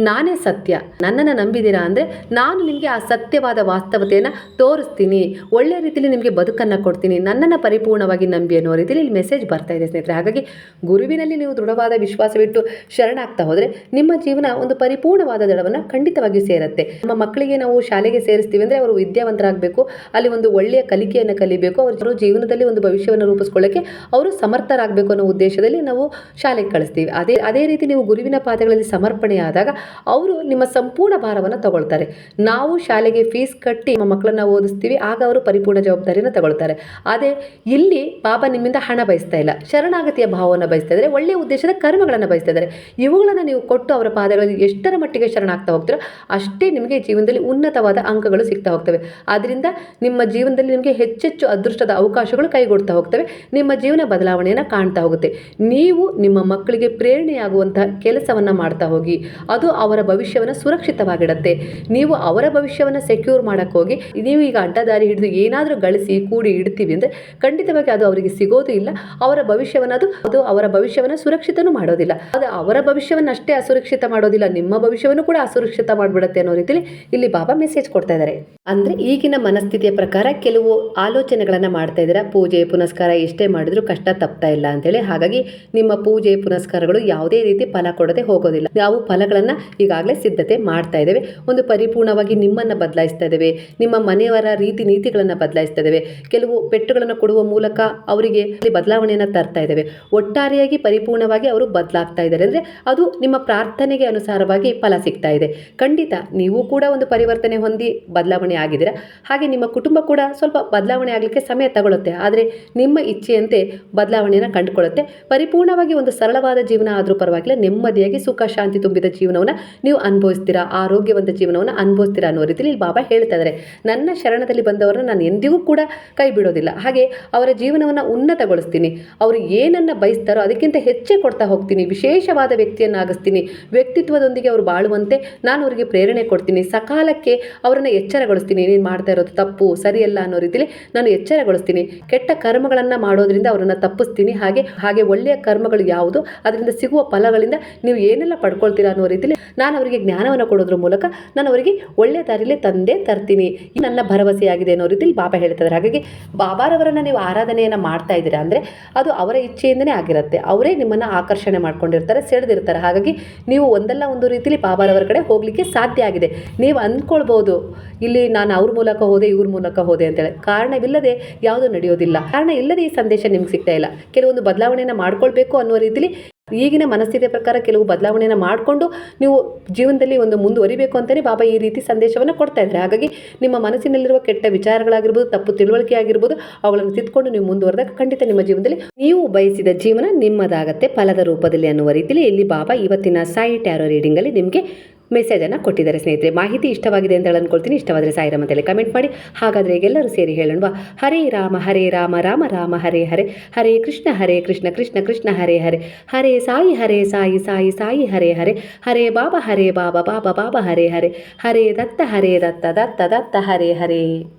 ನಾನೇ ಸತ್ಯ. ನನ್ನನ್ನು ನಂಬಿದ್ದೀರಾ ಅಂದರೆ ನಾನು ನಿಮಗೆ ಆ ಸತ್ಯವಾದ ವಾಸ್ತವತೆಯನ್ನು ತೋರಿಸ್ತೀನಿ. ಒಳ್ಳೆಯ ರೀತಿಯಲ್ಲಿ ನಿಮಗೆ ಬದುಕನ್ನು ಕೊಡ್ತೀನಿ. ನನ್ನನ್ನು ಪರಿಪೂರ್ಣವಾಗಿ ನಂಬಿ ಅನ್ನೋ ರೀತಿಯಲ್ಲಿ ಇಲ್ಲಿ ಮೆಸೇಜ್ ಬರ್ತಾ ಇದೆ ಸ್ನೇಹಿತರೆ. ಹಾಗಾಗಿ ಗುರುವಿನಲ್ಲಿ ನೀವು ದೃಢವಾದ ವಿಶ್ವಾಸವಿಟ್ಟು ಶರಣಾಗ್ತಾ ಹೋದರೆ ನಿಮ್ಮ ಜೀವನ ಒಂದು ಪರಿಪೂರ್ಣವಾದ ದಡವನ್ನು ಖಂಡಿತವಾಗಿ ಸೇರುತ್ತೆ. ನಮ್ಮ ಮಕ್ಕಳಿಗೆ ನಾವು ಶಾಲೆಗೆ ಸೇರಿಸ್ತೀವಿ ಅಂದರೆ ಅವರು ವಿದ್ಯಾವಂತರಾಗಬೇಕು. ಅಲ್ಲಿ ಒಂದು ಒಳ್ಳೆಯ ಕಲಿಕೆಯನ್ನು ಕಲಿಬೇಕು. ಅವರು ಜೀವನದಲ್ಲಿ ಒಂದು ಭವಿಷ್ಯವನ್ನು ರೂಪಿಸ್ಕೊಳ್ಳೋಕ್ಕೆ ಅವರು ಸಮರ್ಥರಾಗಬೇಕು ಅನ್ನೋ ಉದ್ದೇಶದಲ್ಲಿ ನಾವು ಶಾಲೆಗೆ ಕಳಿಸ್ತೀವಿ. ಅದೇ ಅದೇ ರೀತಿ ನೀವು ಗುರುವಿನ ಪಾದಗಳಲ್ಲಿ ಸಮರ್ಪಣೆಯಾದಾಗ ಅವರು ನಿಮ್ಮ ಸಂಪೂರ್ಣ ಭಾರವನ್ನು ತಗೊಳ್ತಾರೆ. ನಾವು ಶಾಲೆಗೆ ಫೀಸ್ ಕಟ್ಟಿ ನಮ್ಮ ಮಕ್ಕಳನ್ನ ಓದಿಸ್ತೀವಿ, ಆಗ ಅವರು ಪರಿಪೂರ್ಣ ಜವಾಬ್ದಾರಿಯನ್ನು ತಗೊಳ್ತಾರೆ. ಅದೇ, ಇಲ್ಲಿ ಬಾಬಾ ನಿಮ್ಮಿಂದ ಹಣ ಬಯಸ್ತಾ ಇಲ್ಲ. ಶರಣಾಗತಿಯ ಭಾವವನ್ನು ಬಯಸ್ತಾ ಇದ್ದಾರೆ. ಒಳ್ಳೆಯ ಉದ್ದೇಶದ ಕರ್ಮಗಳನ್ನು ಬಯಸ್ತಾ ಇದ್ದಾರೆ. ಇವುಗಳನ್ನು ನೀವು ಕೊಟ್ಟು ಅವರ ಪಾದಗಳಲ್ಲಿ ಎಷ್ಟರ ಮಟ್ಟಿಗೆ ಶರಣಾಗ್ತಾ ಹೋಗ್ತೀರೋ ಅಷ್ಟೇ ನಿಮಗೆ ಜೀವನದಲ್ಲಿ ಉನ್ನತವಾದ ಅಂಕಗಳು ಸಿಗ್ತಾ ಹೋಗ್ತವೆ. ಆದ್ದರಿಂದ ನಿಮ್ಮ ಜೀವನದಲ್ಲಿ ನಿಮಗೆ ಹೆಚ್ಚೆಚ್ಚು ಅದೃಷ್ಟದ ಅವಕಾಶಗಳು ಕೈಗೊಡ್ತಾ ಹೋಗ್ತವೆ. ನಿಮ್ಮ ಜೀವನ ಬದಲಾವಣೆಯನ್ನು ಕಾಣ್ತಾ ಹೋಗುತ್ತೆ. ನೀವು ನಿಮ್ಮ ಮಕ್ಕಳಿಗೆ ಪ್ರೇರಣೆಯಾಗುವಂತಹ ಕೆಲಸವನ್ನು ಮಾಡ್ತಾ ಹೋಗಿ, ಅದು ಅವರ ಭವಿಷ್ಯವನ್ನು ಸುರಕ್ಷಿತವಾಗಿಡುತ್ತೆ. ನೀವು ಅವರ ಭವಿಷ್ಯವನ್ನು ಸೆಕ್ಯೂರ್ ಮಾಡೋಕ್ಕೆ ಹೋಗಿ, ನೀವು ಈಗ ಅಡ್ಡದಾರಿ ಹಿಡಿದು ಏನಾದರೂ ಗಳಿಸಿ, ಕೂಡಿ ಇಡ್ತೀವಿ ಅಂದರೆ ಖಂಡಿತವಾಗಿ ಅದು ಅವರಿಗೆ ಸಿಗೋದು ಇಲ್ಲ. ಅವರ ಭವಿಷ್ಯವನ್ನು ಅದು ಅದು ಅವರ ಭವಿಷ್ಯವನ್ನು ಸುರಕ್ಷಿತನೂ ಮಾಡೋದಿಲ್ಲ. ಅದು ಅವರ ಭವಿಷ್ಯವನ್ನು ಅಷ್ಟೇ ಅಸುರಕ್ಷಿತ ಮಾಡೋದಿಲ್ಲ, ನಿಮ್ಮ ಭವಿಷ್ಯವನ್ನು ಕೂಡ ಅಸುರಕ್ಷಿತ ಮಾಡಿಬಿಡುತ್ತೆ ಅನ್ನೋ ರೀತಿಯಲ್ಲಿ ಇಲ್ಲಿ ಬಾಬಾ ಮೆಸೇಜ್ ಕೊಡ್ತಾ ಇದ್ದಾರೆ. ಅಂದರೆ ಈಗಿನ ಮನಸ್ಥಿತಿಯ ಪ್ರಕಾರ ಕೆಲವು ಆಲೋಚನೆಗಳನ್ನು ಮಾಡ್ತಾ ಪೂಜೆ ಪುನಸ್ಕಾರ ಎಷ್ಟೇ ಮಾಡಿದ್ರು ಕಷ್ಟ ತಪ್ತಾ ಇಲ್ಲ ಅಂತೇಳಿ. ಹಾಗಾಗಿ ನಿಮ್ಮ ಪೂಜೆ ಪುನಸ್ಕಾರಗಳು ಯಾವುದೇ ರೀತಿ ಫಲ ಕೊಡದೆ ಹೋಗೋದಿಲ್ಲ. ನಾವು ಫಲಗಳನ್ನು ಈಗಾಗಲೇ ಸಿದ್ಧತೆ ಮಾಡ್ತಾ ಇದ್ದೇವೆ. ಒಂದು ಪರಿಪೂರ್ಣವಾಗಿ ನಿಮ್ಮನ್ನು ಬದಲಾಯಿಸ್ತಾ ಇದ್ದೇವೆ. ನಿಮ್ಮ ಮನೆಯವರ ರೀತಿ ನೀತಿಗಳನ್ನು ಬದಲಾಯಿಸ್ತಾ ಇದ್ದೇವೆ. ಕೆಲವು ಪೆಟ್ಟುಗಳನ್ನು ಕೊಡುವ ಮೂಲಕ ಅವರಿಗೆ ಬದಲಾವಣೆಯನ್ನು ತರ್ತಾ ಇದ್ದೇವೆ. ಒಟ್ಟಾರೆಯಾಗಿ ಪರಿಪೂರ್ಣವಾಗಿ ಅವರು ಬದಲಾಗ್ತಾ ಇದ್ದಾರೆ ಅಂದರೆ ಅದು ನಿಮ್ಮ ಪ್ರಾರ್ಥನೆಗೆ ಅನುಸಾರವಾಗಿ ಫಲ ಸಿಗ್ತಾ ಇದೆ. ಖಂಡಿತ ನೀವು ಕೂಡ ಒಂದು ಪರಿವರ್ತನೆ ಹೊಂದಿ ಬದಲಾವಣೆ ಆಗಿದ್ದೀರಾ. ಹಾಗೆ ನಿಮ್ಮ ಕುಟುಂಬ ಕೂಡ ಸ್ವಲ್ಪ ಬದಲಾವಣೆ ಆಗಲಿಕ್ಕೆ ಸಮಯ ಆದರೆ ನಿಮ್ಮ ಇಚ್ಛೆಯಂತೆ ಬದಲಾವಣೆಯನ್ನು ಕಂಡುಕೊಳ್ಳುತ್ತೆ. ಪರಿಪೂರ್ಣವಾಗಿ ಒಂದು ಸರಳವಾದ ಜೀವನ ಆದರೂ ಪರವಾಗಿಲ್ಲ, ನೆಮ್ಮದಿಯಾಗಿ ಸುಖ, ಶಾಂತಿ ತುಂಬಿದ ಜೀವನವನ್ನು ನೀವು ಅನುಭವಿಸ್ತೀರಾ, ಆರೋಗ್ಯವಂತ ಜೀವನವನ್ನು ಅನುಭವಿಸ್ತೀರಾ ಅನ್ನೋ ರೀತಿಯಲ್ಲಿ ಇಲ್ಲಿ ಬಾಬಾ ಹೇಳ್ತಾ ಇದ್ದಾರೆ ನನ್ನ ಶರಣದಲ್ಲಿ ಬಂದವರನ್ನು ನಾನು ಎಂದಿಗೂ ಕೂಡ ಕೈ ಬಿಡೋದಿಲ್ಲ. ಹಾಗೆ ಅವರ ಜೀವನವನ್ನು ಉನ್ನತಗೊಳಿಸ್ತೀನಿ. ಅವರು ಏನನ್ನು ಬಯಸ್ತಾರೋ ಅದಕ್ಕಿಂತ ಹೆಚ್ಚೇ ಕೊಡ್ತಾ ಹೋಗ್ತೀನಿ. ವಿಶೇಷವಾದ ವ್ಯಕ್ತಿಯನ್ನಾಗಿಸ್ತೀನಿ. ವ್ಯಕ್ತಿತ್ವದೊಂದಿಗೆ ಅವರು ಬಾಳುವಂತೆ ನಾನು ಅವರಿಗೆ ಪ್ರೇರಣೆ ಕೊಡ್ತೀನಿ. ಸಕಾಲಕ್ಕೆ ಅವರನ್ನು ಎಚ್ಚರಗೊಳಿಸ್ತೀನಿ. ನೀನು ಮಾಡ್ತಾ ಇರೋದು, ತಪ್ಪು, ಸರಿಯಲ್ಲ ಅನ್ನೋ ರೀತಿಯಲ್ಲಿ ನಾನು ಎಚ್ಚರಗೊಳಿಸ್ತೀನಿ. ಕೆಟ್ಟ ಕರ್ಮಗಳನ್ನು ಮಾಡೋದ್ರಿಂದ ಅವರನ್ನು ತಪ್ಪಿಸ್ತೀನಿ. ಹಾಗೆ ಹಾಗೆ ಒಳ್ಳೆಯ ಕರ್ಮಗಳು ಯಾವುದು? ಅದರಿಂದ ಸಿಗುವ ಫಲಗಳಿಂದ ನೀವು ಏನೆಲ್ಲ ಪಡ್ಕೊಳ್ತೀರಾ ಅನ್ನೋ ರೀತಿಯಲ್ಲಿ ನಾನು ಅವರಿಗೆ ಜ್ಞಾನವನ್ನು ಕೊಡೋದ್ರ ಮೂಲಕ ನಾನು ಅವರಿಗೆ ಒಳ್ಳೆಯ ದಾರಿಯಲ್ಲಿ ತಂದೆ ತರ್ತೀನಿ. ಈ ನನ್ನ ಭರವಸೆಯಾಗಿದೆ ಅನ್ನೋ ರೀತಿಯಲ್ಲಿ ಬಾಬಾ ಹೇಳ್ತಾರೆ ಹಾಗಾಗಿ ಬಾಬಾರವರನ್ನು ನೀವು ಆರಾಧನೆಯನ್ನು ಮಾಡ್ತಾ ಇದ್ದೀರಾ ಅಂದರೆ ಅದು ಅವರ ಇಚ್ಛೆಯಿಂದನೇ ಆಗಿರುತ್ತೆ. ಅವರೇ ನಿಮ್ಮನ್ನು ಆಕರ್ಷಣೆ ಮಾಡ್ಕೊಂಡಿರ್ತಾರೆ, ಸೆಳೆದಿರ್ತಾರೆ. ಹಾಗಾಗಿ ನೀವು ಒಂದಲ್ಲ ಒಂದು ರೀತಿಯಲ್ಲಿ ಬಾಬಾರವರ ಕಡೆ ಹೋಗಲಿಕ್ಕೆ ಸಾಧ್ಯ ಆಗಿದೆ. ನೀವು ಅಂದ್ಕೊಳ್ಬೋದು. ಇಲ್ಲಿ ನಾನು ಅವ್ರ ಮೂಲಕ ಹೋದೆ, ಇವ್ರ ಮೂಲಕ ಹೋದೆ ಅಂತೇಳಿ. ಕಾರಣವಿಲ್ಲದೆ ಯಾವುದು ನಡೆಯೋದಿಲ್ಲ. ಕಾರಣ ಇಲ್ಲದೆ ಈ ಸಂದೇಶ ನಿಮ್ಗೆ ಸಿಗ್ತಾ ಇಲ್ಲ. ಕೆಲವೊಂದು ಬದಲಾವಣೆಯನ್ನು ಮಾಡ್ಕೊಳ್ಬೇಕು ಅನ್ನೋ ರೀತಿಲಿ ಈಗಿನ ಮನಸ್ಥಿತಿಯ ಪ್ರಕಾರ ಕೆಲವು ಬದಲಾವಣೆಯನ್ನು ಮಾಡಿಕೊಂಡು ನೀವು ಜೀವನದಲ್ಲಿ ಒಂದು ಮುಂದುವರಿಬೇಕು ಅಂತಲೇ ಬಾಬಾ ಈ ರೀತಿ ಸಂದೇಶವನ್ನು ಕೊಡ್ತಾ ಇದ್ದಾರೆ. ಹಾಗಾಗಿ ನಿಮ್ಮ ಮನಸ್ಸಿನಲ್ಲಿರುವ ಕೆಟ್ಟ ವಿಚಾರಗಳಾಗಿರ್ಬೋದು, ತಪ್ಪು ತಿಳುವಳಿಕೆ ಆಗಿರ್ಬೋದು, ಅವುಗಳನ್ನು ತಿದ್ಕೊಂಡು ನೀವು ಮುಂದುವರೆದಾಗ ಖಂಡಿತ ನಿಮ್ಮ ಜೀವನದಲ್ಲಿ ನೀವು ಬಯಸಿದ ಜೀವನ ನಿಮ್ಮದಾಗತ್ತೆ, ಫಲದ ರೂಪದಲ್ಲಿ ಅನ್ನುವ ರೀತಿಯಲ್ಲಿ ಇಲ್ಲಿ ಬಾಬಾ ಇವತ್ತಿನ ಸಾಯಿ ಟ್ಯಾರೋ ರೀಡಿಂಗಲ್ಲಿ ನಿಮಗೆ ಮೆಸೇಜನ್ನು ಕೊಟ್ಟಿದ್ದಾರೆ ಸ್ನೇಹಿತರೆ. ಮಾಹಿತಿ ಇಷ್ಟವಾಗಿದೆ ಅಂತ ಹೇಳಿ ಅನ್ಕೊಳ್ತೀನಿ ಇಷ್ಟವಾದರೆ ಸಾಯಿರಾಮ್ ಅಂತೇಳಿ ಕಮೆಂಟ್ ಮಾಡಿ. ಹಾಗಾದರೆ ಎಲ್ಲರೂ ಸೇರಿ ಹೇಳೋಣ ಹರೇ ರಾಮ ಹರೇ ರಾಮ ರಾಮ ರಾಮ, ಹರೇ ಹರೇ. ಹರೇ ಕೃಷ್ಣ ಹರೇ ಕೃಷ್ಣ ಕೃಷ್ಣ ಕೃಷ್ಣ, ಹರೇ ಹರೇ. ಹರೇ ಸಾಯಿ ಹರೇ ಸಾಯಿ ಸಾಯಿ ಸಾಯಿ, ಹರೇ ಹರೇ. ಹರೇ ಬಾಬಾ ಹರೇ ಬಾಬಾ ಬಾಬಾ ಬಾಬಾ, ಹರೇ ಹರೇ. ಹರೇ ದತ್ತ ಹರೇ ದತ್ತ ದತ್ತ ದತ್ತ, ಹರೇ ಹರೇ.